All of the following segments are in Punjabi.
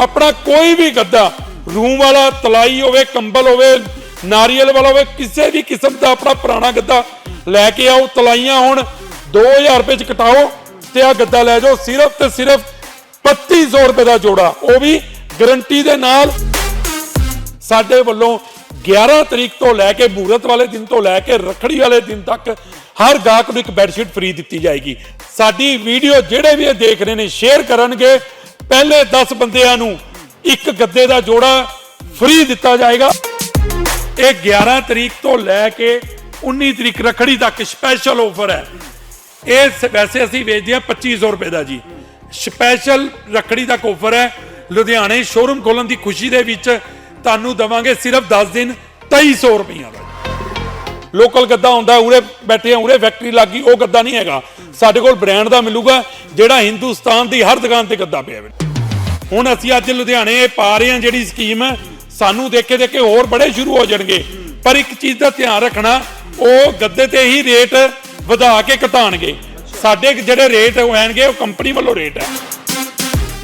ਆਪਣਾ ਕੋਈ ਵੀ ਗੱਦਾ ਰੂਮ ਵਾਲਾ, ਤਲਾਈ ਹੋਵੇ, ਕੰਬਲ ਹੋਵੇ, ਨਾਰੀਅਲ ਵਾਲਾ ਹੋਵੇ, ਕਿਸੇ ਵੀ ਕਿਸਮ ਦਾ ਆਪਣਾ ਪੁਰਾਣਾ ਗੱਦਾ ਲੈ ਕੇ ਆਓ, ਤਲਾਈਆਂ ਹੁਣ 2000 ਰੁਪਏ ਚ ਕਟਾਓ ਤੇ ਆ ਗੱਦਾ ਲੈ ਜਾਓ, ਸਿਰਫ ਤੇ ਸਿਰਫ 3500 ਰੁਪਏ ਦਾ ਜੋੜਾ, ਉਹ ਵੀ ਗਰੰਟੀ ਦੇ ਨਾਲ। ਸਾਡੇ ਵੱਲੋਂ 11 ਤਰੀਕ ਤੋਂ ਲੈ ਕੇ ਮੂਰਤ ਵਾਲੇ ਦਿਨ ਤੋਂ ਲੈ ਕੇ ਰੱਖੜੀ ਵਾਲੇ ਦਿਨ ਤੱਕ ਹਰ ਗਾਹਕ ਨੂੰ ਇੱਕ ਬੈੱਡਸ਼ੀਟ ਫ੍ਰੀ ਦਿੱਤੀ ਜਾਏਗੀ। ਸਾਡੀ ਵੀਡੀਓ ਜਿਹੜੇ ਵੀ ਇਹ ਦੇਖ ਰਹੇ ਨੇ, ਸ਼ੇਅਰ ਕਰਨਗੇ। ਪਹਿਲੇ 10 ਬੰਦਿਆਂ ਨੂੰ ਇੱਕ ਗੱਦੇ ਦਾ ਜੋੜਾ ਫ੍ਰੀ ਦਿੱਤਾ ਜਾਏਗਾ। ਇਹ 11 ਤਰੀਕ ਤੋਂ ਲੈ ਕੇ 19 ਤਰੀਕ ਰੱਖੜੀ ਤੱਕ ਸਪੈਸ਼ਲ ਆਫਰ ਹੈ। ਇਹ ਵੈਸੇ ਅਸੀਂ ਵੇਚਦੇ ਹਾਂ 2500 ਰੁਪਏ ਦਾ ਜੀ। ਸਪੈਸ਼ਲ ਰੱਖੜੀ ਤੱਕ ਆਫਰ ਹੈ। ਲੁਧਿਆਣੇ ਸ਼ੋਰੂਮ ਖੋਲਣ ਦੀ ਖੁਸ਼ੀ ਦੇ ਵਿੱਚ ਤੁਹਾਨੂੰ ਦਵਾਂਗੇ ਸਿਰਫ 10 ਦਿਨ 2300 ਰੁਪਈਆ ਦਾ ਲੋਕਲ ਗੱਦਾ ਹੁੰਦਾ, ਉਰੇ ਬੈਠੇ ਆ, ਉਰੇ ਫੈਕਟਰੀ ਲੱਗੀ ਉਹ ਗੱਦਾ ਨਹੀਂ ਹੈਗਾ। ਸਾਡੇ ਕੋਲ ਬ੍ਰਾਂਡ ਦਾ ਮਿਲੂਗਾ, ਜਿਹੜਾ ਹਿੰਦੁਸਤਾਨ ਦੀ ਹਰ ਦੁਕਾਨ ਤੇ ਗੱਦਾ ਪਿਆ ਹੋਵੇ ਹੁਣ ਅਸੀਂ ਅੱਜ ਲੁਧਿਆਣੇ ਪਾ ਰਹੇ ਹਾਂ ਜਿਹੜੀ ਸਕੀਮ ਸਾਨੂੰ ਦੇਖੇ ਦੇਖੇ ਹੋਰ ਬੜੇ ਸ਼ੁਰੂ ਹੋ ਜਾਣਗੇ। ਪਰ ਇੱਕ ਚੀਜ਼ ਦਾ ਧਿਆਨ ਰੱਖਣਾ ਉਹ ਗੱਦੇ ਤੇ ਹੀ ਰੇਟ ਵਧਾ ਕੇ ਘਟਾਣਗੇ ਸਾਡੇ ਜਿਹੜੇ ਰੇਟ ਹੋਣਗੇ ਉਹ ਕੰਪਨੀ ਵੱਲੋਂ ਰੇਟ ਹੈ।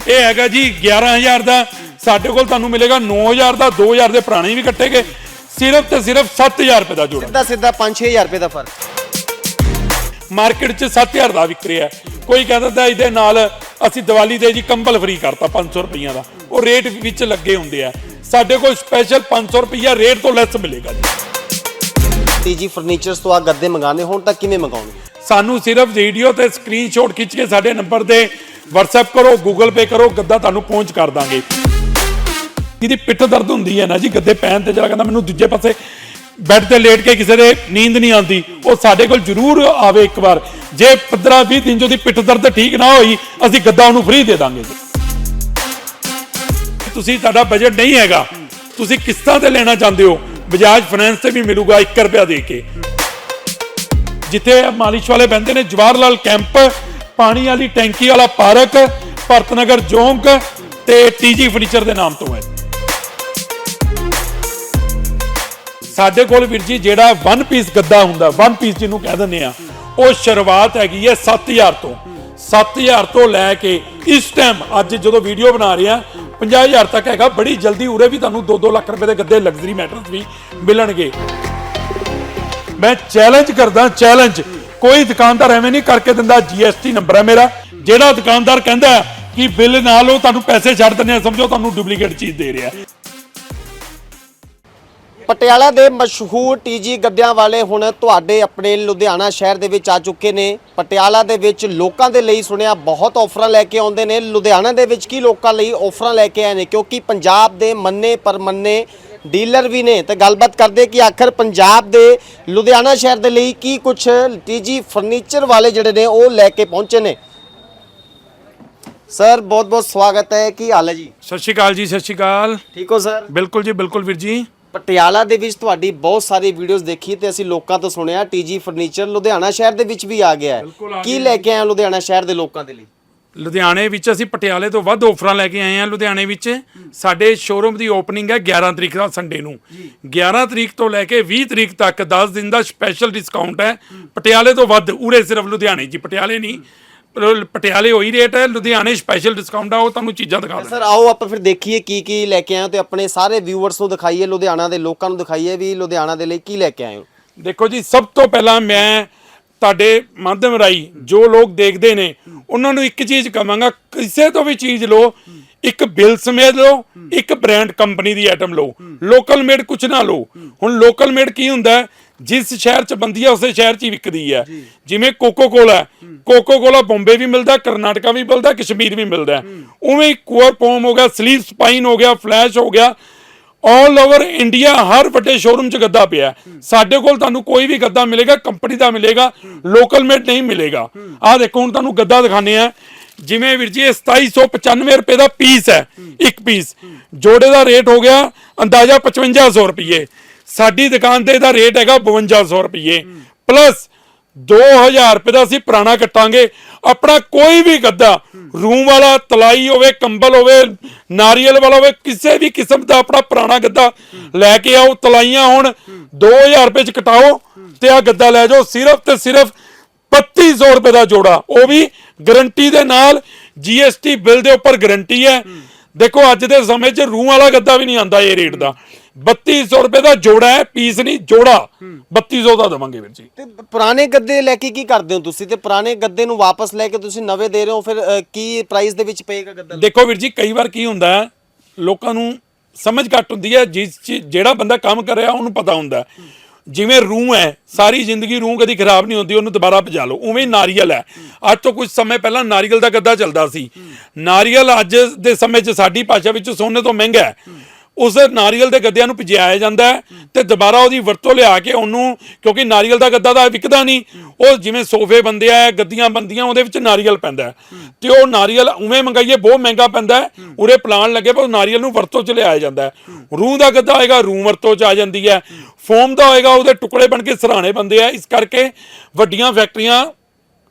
ਇਹ ਹੈਗਾ ਜੀ 11000 ਦਾ ਸਾਡੇ ਕੋਲ ਤੁਹਾਨੂੰ ਮਿਲੇਗਾ 9000 ਦਾ 2000 ਦੇ ਪੁਰਾਣੇ ਵੀ ਕੱਟੇਗੇ। ਸਿਰਫ ਤੇ ਸਿਰਫ 7000 ਰੁਪਏ ਦਾ ਜੋੜਾ ਸਿੱਧਾ ਸਿੱਧਾ 5-6000 ਰੁਪਏ ਦਾ ਫ਼ਰਕ। ਮਾਰਕੀਟ 'ਚ 7000 ਦਾ ਵਿਕ ਰਿਹਾ। ਕੋਈ ਕਹਿੰਦਾ ਤਾਂ ਇਹਦੇ ਨਾਲ ਅਸੀਂ ਦੀਵਾਲੀ ਦੇ ਜੀ ਕੰਬਲ ਫ੍ਰੀ ਕਰਤਾ 500 ਰੁਪਈਆ ਦਾ। ਉਹ ਰੇਟ ਵਿੱਚ ਲੱਗੇ ਹੁੰਦੇ ਆ। ਸਾਡੇ ਕੋਲ ਸਪੈਸ਼ਲ 500 ਰੁਪਈਆ ਰੇਟ ਤੋਂ ਲੈਸ ਮਿਲੇਗਾ ਜੀ। ਟੀਜੀ ਫਰਨੀਚਰਸ ਤੋਂ ਆ ਗੱਦੇ ਮੰਗਾਣੇ ਹੁਣ ਤੱਕ ਕਿਵੇਂ ਮੰਗਾਉਣਗੇ ਸਾਨੂੰ ਸਿਰਫ ਵੀਡੀਓ ਤੇ ਸਕਰੀਨਸ਼ਾਟ ਖਿੱਚ ਕੇ ਸਾਡੇ ਨੰਬਰ ਤੇ WhatsApp ਕਰੋ Google Pay ਕਰੋ ਗੱਦਾ ਤੁਹਾਨੂੰ ਪਹੁੰਚ ਕਰ ਦਾਂਗੇ। ਜਿਹਦੀ ਪਿੱਠ ਦਰਦ ਹੁੰਦੀ ਹੈ ਨਾ ਜੀ ਗੱਦੇ ਪੈਣ ਤੇ ਜਿਹੜਾ ਕਹਿੰਦਾ ਮੈਨੂੰ ਦੂਜੇ ਪਾਸੇ ਬੈੱਡ ਤੇ ਲੇਟ ਕੇ ਕਿਸੇ ਦੇ ਨੀਂਦ ਨਹੀਂ ਆਉਂਦੀ, ਉਹ ਸਾਡੇ ਕੋਲ ਜ਼ਰੂਰ ਆਵੇ ਇੱਕ ਵਾਰ। ਜੇ 15 20 ਦਿਨ ਜੋ ਦੀ ਪਿੱਠ ਦਰਦ ਠੀਕ ਨਾ ਹੋਈ, ਅਸੀਂ ਗੱਦਾ ਉਹਨੂੰ ਫ੍ਰੀ ਦੇ ਦਾਂਗੇ। ਤੁਸੀਂ ਤੁਹਾਡਾ ਬਜਟ ਨਹੀਂ ਹੈਗਾ। ਤੁਸੀਂ ਕਿਸ਼ਤਾਂ ਤੇ ਲੈਣਾ ਚਾਹੁੰਦੇ ਹੋ। ਬਜਾਜ ਫਾਈਨੈਂਸ ਤੇ ਵੀ ਮਿਲੂਗਾ 1 ਰੁਪਿਆ ਦੇ ਕੇ। ਜਿੱਥੇ ਮਾਲਿਸ਼ ਵਾਲੇ ਬੰਦੇ ਨੇ ਜਵਾਹਰ ਲਾਲ ਕੈਂਪ, ਪਾਣੀ ਵਾਲੀ ਟੈਂਕੀ ਵਾਲਾ ਪਾਰਕ, ਭਰਤਨਗਰ ਜੋਂਕ ਤੇ ਟੀਜੀ ਫਰਨੀਚਰ ਦੇ ਨਾਮ ਤੋਂ ਹੈ। ਸਾਡੇ ਕੋਲ ਵੀਰ ਜੀ ਜਿਹੜਾ 1 ਪੀਸ ਗੱਦਾ ਹੁੰਦਾ 1 ਪੀਸ ਜਿਹਨੂੰ ਕਹਿ ਦਿੰਦੇ ਆ, ਉਹ ਸ਼ੁਰੂਆਤ ਹੈਗੀ ਹੈ 7000 ਤੋਂ। 7000 ਤੋਂ ਲੈ ਕੇ ਇਸ ਟਾਈਮ ਅੱਜ ਜਦੋਂ ਵੀਡੀਓ ਬਣਾ ਰਹੇ ਆ 50000 ਤੱਕ ਹੈਗਾ, ਬੜੀ ਜਲਦੀ ਉਰੇ ਵੀ ਤੁਹਾਨੂੰ 2-2 ਲੱਖ ਰੁਪਏ ਦੇ ਗੱਦੇ ਲਗਜ਼ਰੀ ਮੈਟਰਸ ਵੀ ਮਿਲਣਗੇ। ਮੈਂ ਚੈਲੰਜ ਕਰਦਾ ਚੈਲੰਜ ਕੋਈ ਦੁਕਾਨਦਾਰ ਐਵੇਂ ਨਹੀਂ ਕਰਕੇ ਦਿੰਦਾ ਜੀਐਸਟੀ ਨੰਬਰ ਹੈ ਮੇਰਾ। ਜਿਹੜਾ ਦੁਕਾਨਦਾਰ ਕਹਿੰਦਾ ਕਿ ਬਿੱਲ ਨਾਲ ਉਹ ਤੁਹਾਨੂੰ ਪੈਸੇ ਛੱਡ ਦਿੰਦੇ ਆ, ਸਮਝੋ ਤੁਹਾਨੂੰ ਡੁਪਲੀਕੇਟ ਚੀਜ਼ ਦੇ ਰਿਹਾ। ਪਟਿਆਲਾ ਦੇ ਮਸ਼ਹੂਰ ਟੀਜੀ ਗੱਦਿਆਂ ਵਾਲੇ ਹੁਣ ਤੁਹਾਡੇ ਆਪਣੇ ਲੁਧਿਆਣਾ ਸ਼ਹਿਰ ਦੇ ਵਿੱਚ ਆ ਚੁੱਕੇ ਨੇ। ਪਟਿਆਲਾ ਦੇ ਵਿੱਚ ਲੋਕਾਂ ਦੇ ਲਈ ਸੁਣਿਆ ਬਹੁਤ ਆਫਰਾਂ ਲੈ ਕੇ ਆਉਂਦੇ ਨੇ। ਲੁਧਿਆਣਾ ਦੇ ਵਿੱਚ ਕੀ ਲੋਕਾਂ ਲਈ ਆਫਰਾਂ ਲੈ ਕੇ ਆਏ ਨੇ? ਕਿਉਂਕਿ ਪੰਜਾਬ ਦੇ ਮੰਨੇ ਪਰਮੰਨੇ ਡੀਲਰ ਵੀ ਨੇ। ਤੇ ਗੱਲਬਾਤ ਕਰਦੇ ਕਿ ਆਖਰ ਪੰਜਾਬ ਦੇ ਲੁਧਿਆਣਾ ਸ਼ਹਿਰ ਦੇ ਲਈ ਕੀ ਕੁਝ ਟੀਜੀ ਫਰਨੀਚਰ ਵਾਲੇ ਜਿਹੜੇ ਨੇ ਉਹ ਲੈ ਕੇ ਪਹੁੰਚੇ ਨੇ? ਸਰ ਬਹੁਤ ਬਹੁਤ ਸਵਾਗਤ ਹੈ। ਕੀ ਹਾਲ ਹੈ ਜੀ? ਸਤਿ ਸ਼੍ਰੀ ਅਕਾਲ ਜੀ ਸਤਿ ਸ਼੍ਰੀ ਅਕਾਲ। ਠੀਕ ਹੋ ਸਰ? ਬਿਲਕੁਲ ਜੀ ਬਿਲਕੁਲ ਵੀਰ ਜੀ। ਪਟਿਆਲਾ ਦੇ ਵਿੱਚ ਤੁਹਾਡੀ ਬਹੁਤ ਸਾਰੀ ਵੀਡੀਓਜ਼ ਦੇਖੀ ਤੇ ਅਸੀਂ ਲੋਕਾਂ ਤੋਂ ਸੁਣਿਆ ਟੀਜੀ ਫਰਨੀਚਰ ਲੁਧਿਆਣਾ ਸ਼ਹਿਰ ਦੇ ਵਿੱਚ ਵੀ ਆ ਗਿਆ ਹੈ। ਕੀ ਲੈ ਕੇ ਆਏ ਲੁਧਿਆਣਾ ਸ਼ਹਿਰ ਦੇ ਲੋਕਾਂ ਦੇ ਲਈ? ਲੁਧਿਆਣੇ ਵਿੱਚ ਅਸੀਂ ਪਟਿਆਲੇ ਤੋਂ ਵੱਧ ਆਫਰਾਂ ਲੈ ਕੇ ਆਏ ਹਾਂ ਲੁਧਿਆਣੇ ਵਿੱਚ। ਸਾਡੇ ਸ਼ੋਰੂਮ ਦੀ ਓਪਨਿੰਗ ਹੈ 11 ਤਰੀਕ ਦਾ ਸੰਡੇ ਨੂੰ। 11 ਤਰੀਕ ਤੋਂ ਲੈ ਕੇ 20 ਤਰੀਕ ਤੱਕ 10 ਦਿਨ ਦਾ ਸਪੈਸ਼ਲ ਡਿਸਕਾਊਂਟ ਹੈ। ਪਟਿਆਲੇ ਤੋਂ ਵੱਧ ਉਰੇ ਸਿਰਫ ਲੁਧਿਆਣੇ ਜੀ ਪਟਿਆਲੇ ਨਹੀਂ। ਪਟਿਆਲੇ ਉਹੀ ਰੇਟ ਹੈ ਲੁਧਿਆਣੇ ਸਪੈਸ਼ਲ ਡਿਸਕਾਊਂਟ ਆ ਉਹ ਤੁਹਾਨੂੰ ਚੀਜ਼ਾਂ ਦਿਖਾ ਦਿੰਦਾ ਸਰ ਆਓ ਆਪਾਂ ਫਿਰ ਦੇਖੀਏ ਕੀ ਕੀ ਲੈ ਕੇ ਆਏ ਤੇ ਆਪਣੇ ਸਾਰੇ ਵਿਊਅਰਸ ਨੂੰ ਦਿਖਾਈਏ ਲੁਧਿਆਣਾ ਦੇ ਲੋਕਾਂ ਨੂੰ ਦਿਖਾਈਏ ਵੀ ਲੁਧਿਆਣਾ ਦੇ ਲਈ ਕੀ ਲੈ ਕੇ ਆਏ ਹੋ। ਦੇਖੋ ਜੀ ਸਭ ਤੋਂ ਪਹਿਲਾਂ ਮੈਂ ਤੁਹਾਡੇ ਮਾਧਿਅਮ ਰਾਈ ਜੋ ਲੋਕ ਦੇਖਦੇ ਨੇ ਉਹਨਾਂ ਨੂੰ ਇੱਕ ਚੀਜ਼ ਕਵਾਂਗਾ ਕਿਸੇ ਤੋਂ ਵੀ ਚੀਜ਼ ਲਓ ਇੱਕ ਬਿੱਲ ਸਮੇਤ ਲਓ ਇੱਕ ਬ੍ਰਾਂਡ ਕੰਪਨੀ ਦੀ ਆਈਟਮ ਲਓ। ਲੋਕਲ ਮੇਡ ਕੁਝ ਨਾ ਲਓ। ਹੁਣ ਲੋਕਲ ਮੇਡ ਕੀ ਹੁੰਦਾ? ਜਿਸ ਸ਼ਹਿਰ 'ਚ ਬੰਦੀ ਆ ਉਸੇ ਸ਼ਹਿਰ 'ਚ ਹੀ ਵਿਕਦੀ ਹੈ ਜਿਵੇਂ coco cola coco cola Bombay ਵੀ ਮਿਲਦਾ ਕਰਨਾਟਕਾ ਵੀ ਮਿਲਦਾ ਕਸ਼ਮੀਰ ਵੀ ਮਿਲਦਾ ਉਵੇਂ ਕੋਰ ਪੋਮ ਹੋ ਗਿਆ ਸਲੀਪ ਸਪਾਈਨ ਹੋ ਗਿਆ ਫਲੈਸ਼ ਹੋ ਗਿਆ। ਆਲ ਓਵਰ ਇੰਡੀਆ ਹਰ ਵੱਡੇ ਸ਼ੋਰੂਮ 'ਚ ਗੱਦਾ ਪਿਆ। ਸਾਡੇ ਕੋਲ ਤੁਹਾਨੂੰ ਕੋਈ ਵੀ ਗੱਦਾ ਮਿਲੇਗਾ ਕੰਪਨੀ ਦਾ ਮਿਲੇਗਾ ਲੋਕਲ ਮੇਡ ਨਹੀਂ ਮਿਲੇਗਾ। ਆਹ ਦੇਖੋ ਹੁਣ ਤੁਹਾਨੂੰ ਗੱਦਾ ਦਿਖਾਣੇ ਆ ਜਿਵੇਂ ਵੀਰ ਜੀ ਇਹ 2795 ਰੁਪਏ ਦਾ ਪੀਸ ਹੈ। ਇੱਕ ਪੀਸ ਜੋੜੇ ਦਾ ਰੇਟ ਹੋ ਗਿਆ ਅੰਦਾਜ਼ਾ 5500 ਰੁਪਏ। ਸਾਡੀ ਦੁਕਾਨ ਤੇ ਇਹਦਾ ਰੇਟ ਹੈਗਾ 5200 ਰੁਪਏ ਪਲੱਸ 2000 ਰੁਪਏ ਦਾ ਅਸੀਂ ਪੁਰਾਣਾ ਕੱਟਾਂਗੇ। ਆਪਣਾ ਕੋਈ ਵੀ ਗੱਦਾ, ਰੂਮ ਵਾਲਾ, ਤਲਾਈ ਹੋਵੇ, ਕੰਬਲ ਹੋਵੇ, ਨਾਰੀਅਲ ਵਾਲਾ ਹੋਵੇ, ਕਿਸੇ ਵੀ ਕਿਸਮ ਦਾ ਆਪਣਾ ਪੁਰਾਣਾ ਗੱਦਾ ਲੈ ਕੇ ਆਓ, ਤਲਾਈਆਂ ਹੁਣ 2000 ਰੁਪਏ ਚ ਕਟਾਓ ਤੇ ਆ ਗੱਦਾ ਲੈ ਜਾਓ। ਸਿਰਫ ਤੇ ਸਿਰਫ 3500 ਰੁਪਏ ਦਾ ਜੋੜਾ। ਉਹ ਵੀ ਗਾਰੰਟੀ ਦੇ ਨਾਲ GST ਬਿੱਲ ਦੇ ਉੱਪਰ ਗਾਰੰਟੀ ਹੈ। ਦੇਖੋ, ਅੱਜ ਦੇ ਸਮੇਂ 'ਚ ਰੂਹ ਵਾਲਾ ਗੱਦਾ ਵੀ ਨਹੀਂ ਆਂਦਾ ਇਹ ਰੇਟ ਦਾ। 3200 ਰੁਪਏ ਦਾ ਜੋੜਾ ਹੈ ਪੀਸ ਨਹੀਂ ਜੋੜਾ। 3200 ਦਾ ਦਵਾਂਗੇ ਵੀਰ ਜੀ। ਤੇ ਪੁਰਾਣੇ ਗੱਦੇ ਲੈ ਕੇ ਕੀ ਕਰਦੇ ਹੋ ਤੁਸੀਂ? ਤੇ ਪੁਰਾਣੇ ਗੱਦੇ ਨੂੰ ਵਾਪਸ ਲੈ ਕੇ ਤੁਸੀਂ ਨਵੇਂ ਦੇ ਰਹੇ ਹੋ ਫਿਰ ਅ, ਕੀ ਪ੍ਰਾਈਸ ਦੇ ਵਿੱਚ ਪਏਗਾ ਗੱਦਾ ਦੇਖੋ ਵੀਰ ਜੀ ਕਈ ਵਾਰ ਕੀ ਹੁੰਦਾ ਹੈ ਲੋਕਾਂ ਨੂੰ ਸਮਝ ਘੱਟ ਹੁੰਦੀ ਹੈ ਜਿਸ 'ਚ ਜਿਹੜਾ ਬੰਦਾ ਕੰਮ ਕਰ ਰਿਹਾ ਉਹਨੂੰ ਪਤਾ ਹੁੰਦਾ ਹੈ। ਜਿਵੇਂ ਰੂਹ ਹੈ ਸਾਰੀ ਜ਼ਿੰਦਗੀ ਰੂਹ ਕਦੀ ਖਰਾਬ ਨਹੀਂ ਹੁੰਦੀ ਉਹਨੂੰ ਦੁਬਾਰਾ ਪਜਾ ਲਓ ਉਵੇਂ ਹੀ ਨਾਰੀਅਲ ਹੈ। ਅੱਜ ਤੋਂ ਕੁਝ ਸਮੇਂ ਪਹਿਲਾਂ ਨਾਰੀਅਲ ਦਾ ਗੱਦਾ ਚੱਲਦਾ ਸੀ। ਨਾਰੀਅਲ ਅੱਜ ਦੇ ਸਮੇਂ 'ਚ ਸਾਡੀ ਭਾਸ਼ਾ ਵਿੱਚ ਸੋਨੇ ਤੋਂ ਮਹਿੰਗਾ ਹੈ। ਉਸ ਨਾਰੀਅਲ ਦੇ ਗੱਦਿਆਂ ਨੂੰ ਭਜਾਇਆ ਜਾਂਦਾ ਹੈ ਤੇ ਦੁਬਾਰਾ ਉਹਦੀ ਵਰਤੋਂ ਲਿਆ ਕੇ ਉਹਨੂੰ, ਕਿਉਂਕਿ ਨਾਰੀਅਲ ਦਾ ਗੱਦਾ ਤਾਂ ਵਿਕਦਾ ਨਹੀਂ। ਉਹ ਜਿਵੇਂ ਸੋਫੇ ਬੰਦੇ ਆ, ਗੱਦੀਆਂ ਬੰਦੀਆਂ, ਉਹਦੇ ਵਿੱਚ ਨਾਰੀਅਲ ਪੈਂਦਾ ਹੈ। ਤੇ ਉਹ ਨਾਰੀਅਲ ਉਵੇਂ ਮੰਗਾਈਏ, ਬਹੁਤ ਮਹਿੰਗਾ ਪੈਂਦਾ ਉਰੇ ਪਲਾਨ ਲੱਗੇ ਪਰ ਨਾਰੀਅਲ ਨੂੰ ਵਰਤੋਂ ਚ ਲਿਆਇਆ ਜਾਂਦਾ ਰੂਹ ਦਾ ਗੱਦਾ ਹੋਏਗਾ, ਰੂਹ ਵਰਤੋਂ ਚ ਆ ਜਾਂਦੀ ਹੈ। ਫੋਮ ਦਾ ਹੋਏਗਾ, ਉਹਦੇ ਟੁਕੜੇ ਬਣ ਕੇ ਸਰਾਣੇ ਬੰਦੇ ਆ। ਇਸ ਕਰਕੇ ਵੱਡੀਆਂ ਫੈਕਟਰੀਆਂ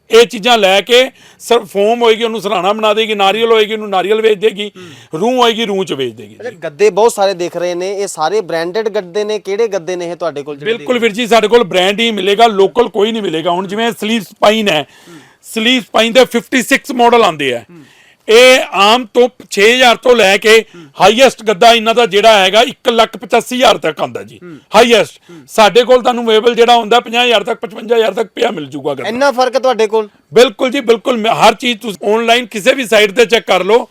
ਇਹ ਚੀਜ਼ਾਂ ਲੈ ਕੇ ਸਰ ਫੋਮ ਹੋਏਗੀ ਉਹਨੂੰ ਸਰਾਣਾ ਬਣਾ ਦੇਗੀ ਨਾਰੀਅਲ ਹੋਏਗੀ ਉਹਨੂੰ ਨਾਰੀਅਲ ਵੇਚ ਦੇਗੀ ਰੂਹ ਹੋਏਗੀ ਰੂਹ ਚ ਵੇਚ ਦੇਗੀ ਅੱਛਾ ਗੱਦੇ ਬਹੁਤ ਸਾਰੇ ਦਿਖ ਰਹੇ ਨੇ ਇਹ ਸਾਰੇ ਬ੍ਰਾਂਡਡ ਗੱਦੇ ਨੇ ਕਿਹੜੇ ਗੱਦੇ ਨੇ ਇਹ ਤੁਹਾਡੇ ਕੋਲ ਜਿਹੜੇ ਬਿਲਕੁਲ ਵੀਰ ਜੀ ਸਾਡੇ ਕੋਲ ਬ੍ਰਾਂਡ ਹੀ ਮਿਲੇਗਾ ਲੋਕਲ ਕੋਈ ਨਹੀਂ ਮਿਲੇਗਾ। ਹੁਣ ਜਿਵੇਂ ਸਲੀਵ ਸਪਾਈਨ ਹੈ ਸਲੀਵ ਸਪਾਈਨ ਦੇ 56 ਮਾਡਲ ਆਉਂਦੇ ਆ। ਇਹ ਆਮ ਤੋਂ 6000 ਤੋਂ ਲੈ ਕੇ ਹਾਈਐਸਟ ਗੱਦਾ ਇਹਨਾਂ ਦਾ ਜਿਹੜਾ ਹੈਗਾ 185000 ਤੱਕ ਆਉਂਦਾ ਜੀ। ਹਾਈਐਸਟ ਸਾਡੇ ਕੋਲ ਤੁਹਾਨੂੰ ਅਵੇਲੇਬਲ ਜਿਹੜਾ ਹੁੰਦਾ 50000 ਤੱਕ 55000 ਤੱਕ ਪਿਆ ਮਿਲ ਜੂਗਾ ਗੱਦਾ। ਇੰਨਾ ਫ਼ਰਕ ਹੈ ਤੁਹਾਡੇ ਕੋਲ? ਬਿਲਕੁਲ ਜੀ ਬਿਲਕੁਲ। ਹਰ ਚੀਜ਼ ਤੁਸੀਂ ਆਨਲਾਈਨ ਕਿਸੇ ਵੀ ਸਾਈਟ ਤੇ ਚੈੱਕ ਕਰ ਲਓ।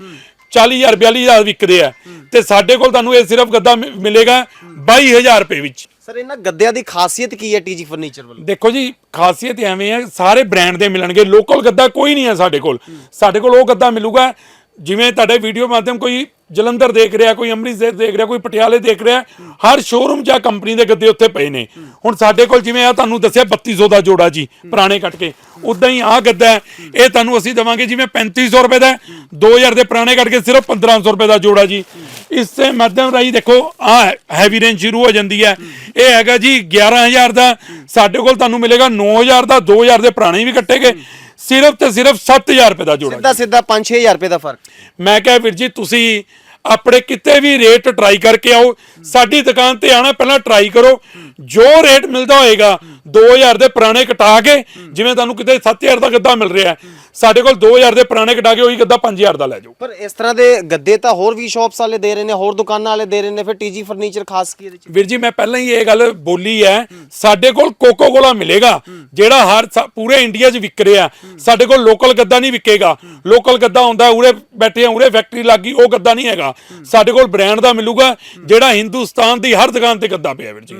40000 42000 ਵਿਕਦੇ ਆ। ਤੇ ਸਾਡੇ ਕੋਲ ਤੁਹਾਨੂੰ ਇਹ ਸਿਰਫ ਗੱਦਾ ਮਿਲੇਗਾ 22000 ਰੁਪਏ ਵਿੱਚ। ਸਰ, ਇਹਨਾਂ ਗੱਦਿਆਂ ਦੀ ਖਾਸੀਅਤ ਕੀ ਹੈ ਟੀਜੀ ਫਰਨੀਚਰ ਵੱਲੋਂ? ਦੇਖੋ ਜੀ, ਖਾਸੀਅਤ ਐਵੇਂ ਹੈ, ਸਾਰੇ ਬ੍ਰਾਂਡ ਦੇ ਮਿਲਣਗੇ ਲੋਕਲ ਗੱਦਾ ਕੋਈ ਨਹੀਂ ਹੈ ਸਾਡੇ ਕੋਲ। ਸਾਡੇ ਕੋਲ ਉਹ ਗੱਦਾ ਮਿਲੂਗਾ ਜਿਵੇਂ ਤੁਹਾਡੇ ਵੀਡੀਓ ਮਾਧਿਅਮ ਕੋਈ ਜਲੰਧਰ ਦੇਖ ਰਿਹਾ ਕੋਈ ਅੰਮ੍ਰਿਤਸਰ ਦੇਖ ਰਿਹਾ ਕੋਈ ਪਟਿਆਲੇ ਦੇਖ ਰਿਹਾ ਹਰ ਸ਼ੋਰੂਮ ਜਾਂ ਕੰਪਨੀ ਦੇ ਗੱਦੇ ਉੱਥੇ ਪਏ ਨੇ। ਹੁਣ ਸਾਡੇ ਕੋਲ ਜਿਵੇਂ ਆ ਤੁਹਾਨੂੰ ਦੱਸਿਆ 3200 ਦਾ ਜੋੜਾ ਜੀ ਪੁਰਾਣੇ ਕੱਟ ਕੇ। ਉਦਾਂ ਹੀ ਆ ਗੱਦਾ ਇਹ ਤੁਹਾਨੂੰ ਅਸੀਂ ਦਵਾਂਗੇ ਜਿਵੇਂ 3500 ਰੁਪਏ ਦਾ ਹੈ, 2000 ਦੇ ਪੁਰਾਣੇ ਕੱਟ ਕੇ ਸਿਰਫ 1500 ਰੁਪਏ ਦਾ ਜੋੜਾ ਜੀ। ਇਸ ਦੇ ਮਾਧਿਅਮ ਰਾਹੀਂ ਦੇਖੋ ਆ ਹੈਵੀ ਰੇਂਜ ਸ਼ੁਰੂ ਹੋ ਜਾਂਦੀ ਹੈ। ਇਹ ਹੈਗਾ ਜੀ 11000 ਦਾ ਸਾਡੇ ਕੋਲ ਤੁਹਾਨੂੰ ਮਿਲੇਗਾ 9000 ਦਾ 2000 ਦੇ ਪੁਰਾਣੇ ਵੀ ਕੱਟੇਗੇ ਸਿਰਫ ਤੇ ਸਿਰਫ 7000 ਰੁਪਏ ਦਾ ਜੋੜਾ ਸਿੱਧਾ ਸਿੱਧਾ 5-6000 ਰੁਪਏ ਦਾ ਫ਼ਰਕ। ਮੈਂ ਕਿਹਾ ਵੀਰ ਜੀ ਤੁਸੀਂ ਆਪਣੇ ਕਿਤੇ ਵੀ ਰੇਟ ਟਰਾਈ ਕਰਕੇ ਆਓ। ਸਾਡੀ ਦੁਕਾਨ ਤੇ ਆਣਾ ਪਹਿਲਾਂ ਟਰਾਈ ਕਰੋ। ਜੋ ਰੇਟ ਮਿਲਦਾ ਹੋਏਗਾ 2000 ਦੇ ਪੁਰਾਣੇ ਕਟਾ ਕੇ ਜਿਵੇਂ ਤੁਹਾਨੂੰ ਕਿਤੇ 7000 ਦਾ ਗੱਦਾ ਮਿਲ ਰਿਹਾ ਸਾਡੇ ਕੋਲ 2000 ਦੇ ਪੁਰਾਣੇ ਕਟਾ ਕੇ ਉਹੀ ਗੱਦਾ 5000 ਦਾ ਲੈ ਜਾਓ। ਪਰ ਇਸ ਤਰ੍ਹਾਂ ਦੇ ਗੱਦੇ ਤਾਂ ਹੋਰ ਵੀ ਸ਼ਾਪਸ ਵਾਲੇ ਦੇ ਰਹੇ ਨੇ ਹੋਰ ਦੁਕਾਨਾਂ ਵਾਲੇ ਦੇ ਰਹੇ ਨੇ ਫਿਰ ਟੀਜੀ ਫਰਨੀਚਰ ਖਾਸ ਕੀ ਇਹਦੇ ਚ? ਵੀਰ ਜੀ ਮੈਂ ਪਹਿਲਾਂ ਹੀ ਇਹ ਗੱਲ ਬੋਲੀ ਹੈ ਸਾਡੇ ਕੋਲ ਕੋਕੋ ਕੋਲਾ ਮਿਲੇਗਾ ਜਿਹੜਾ ਹਰ ਪੂਰੇ ਇੰਡੀਆ 'ਚ ਵਿਕ ਰਿਹਾ। ਸਾਡੇ ਕੋਲ ਲੋਕਲ ਗੱਦਾ ਨਹੀਂ ਵਿਕੇਗਾ। ਲੋਕਲ ਗੱਦਾ ਹੁੰਦਾ ਉਰੇ ਬੈਠੇ ਆ ਉਰੇ ਫੈਕਟਰੀ ਲੱਗੀ ਉਹ ਗੱਦਾ ਨਹੀਂ ਹੈਗਾ। ਸਾਡੇ ਕੋਲ ਬ੍ਰਾਂਡ ਦਾ ਮਿਲੂਗਾ ਜਿਹੜਾ ਹਿੰਦੁਸਤਾਨ ਦੀ ਹਰ ਦੁਕਾਨ ਤੇ ਗੱਦਾ ਪਿਆ ਵੀਰ ਜੀ।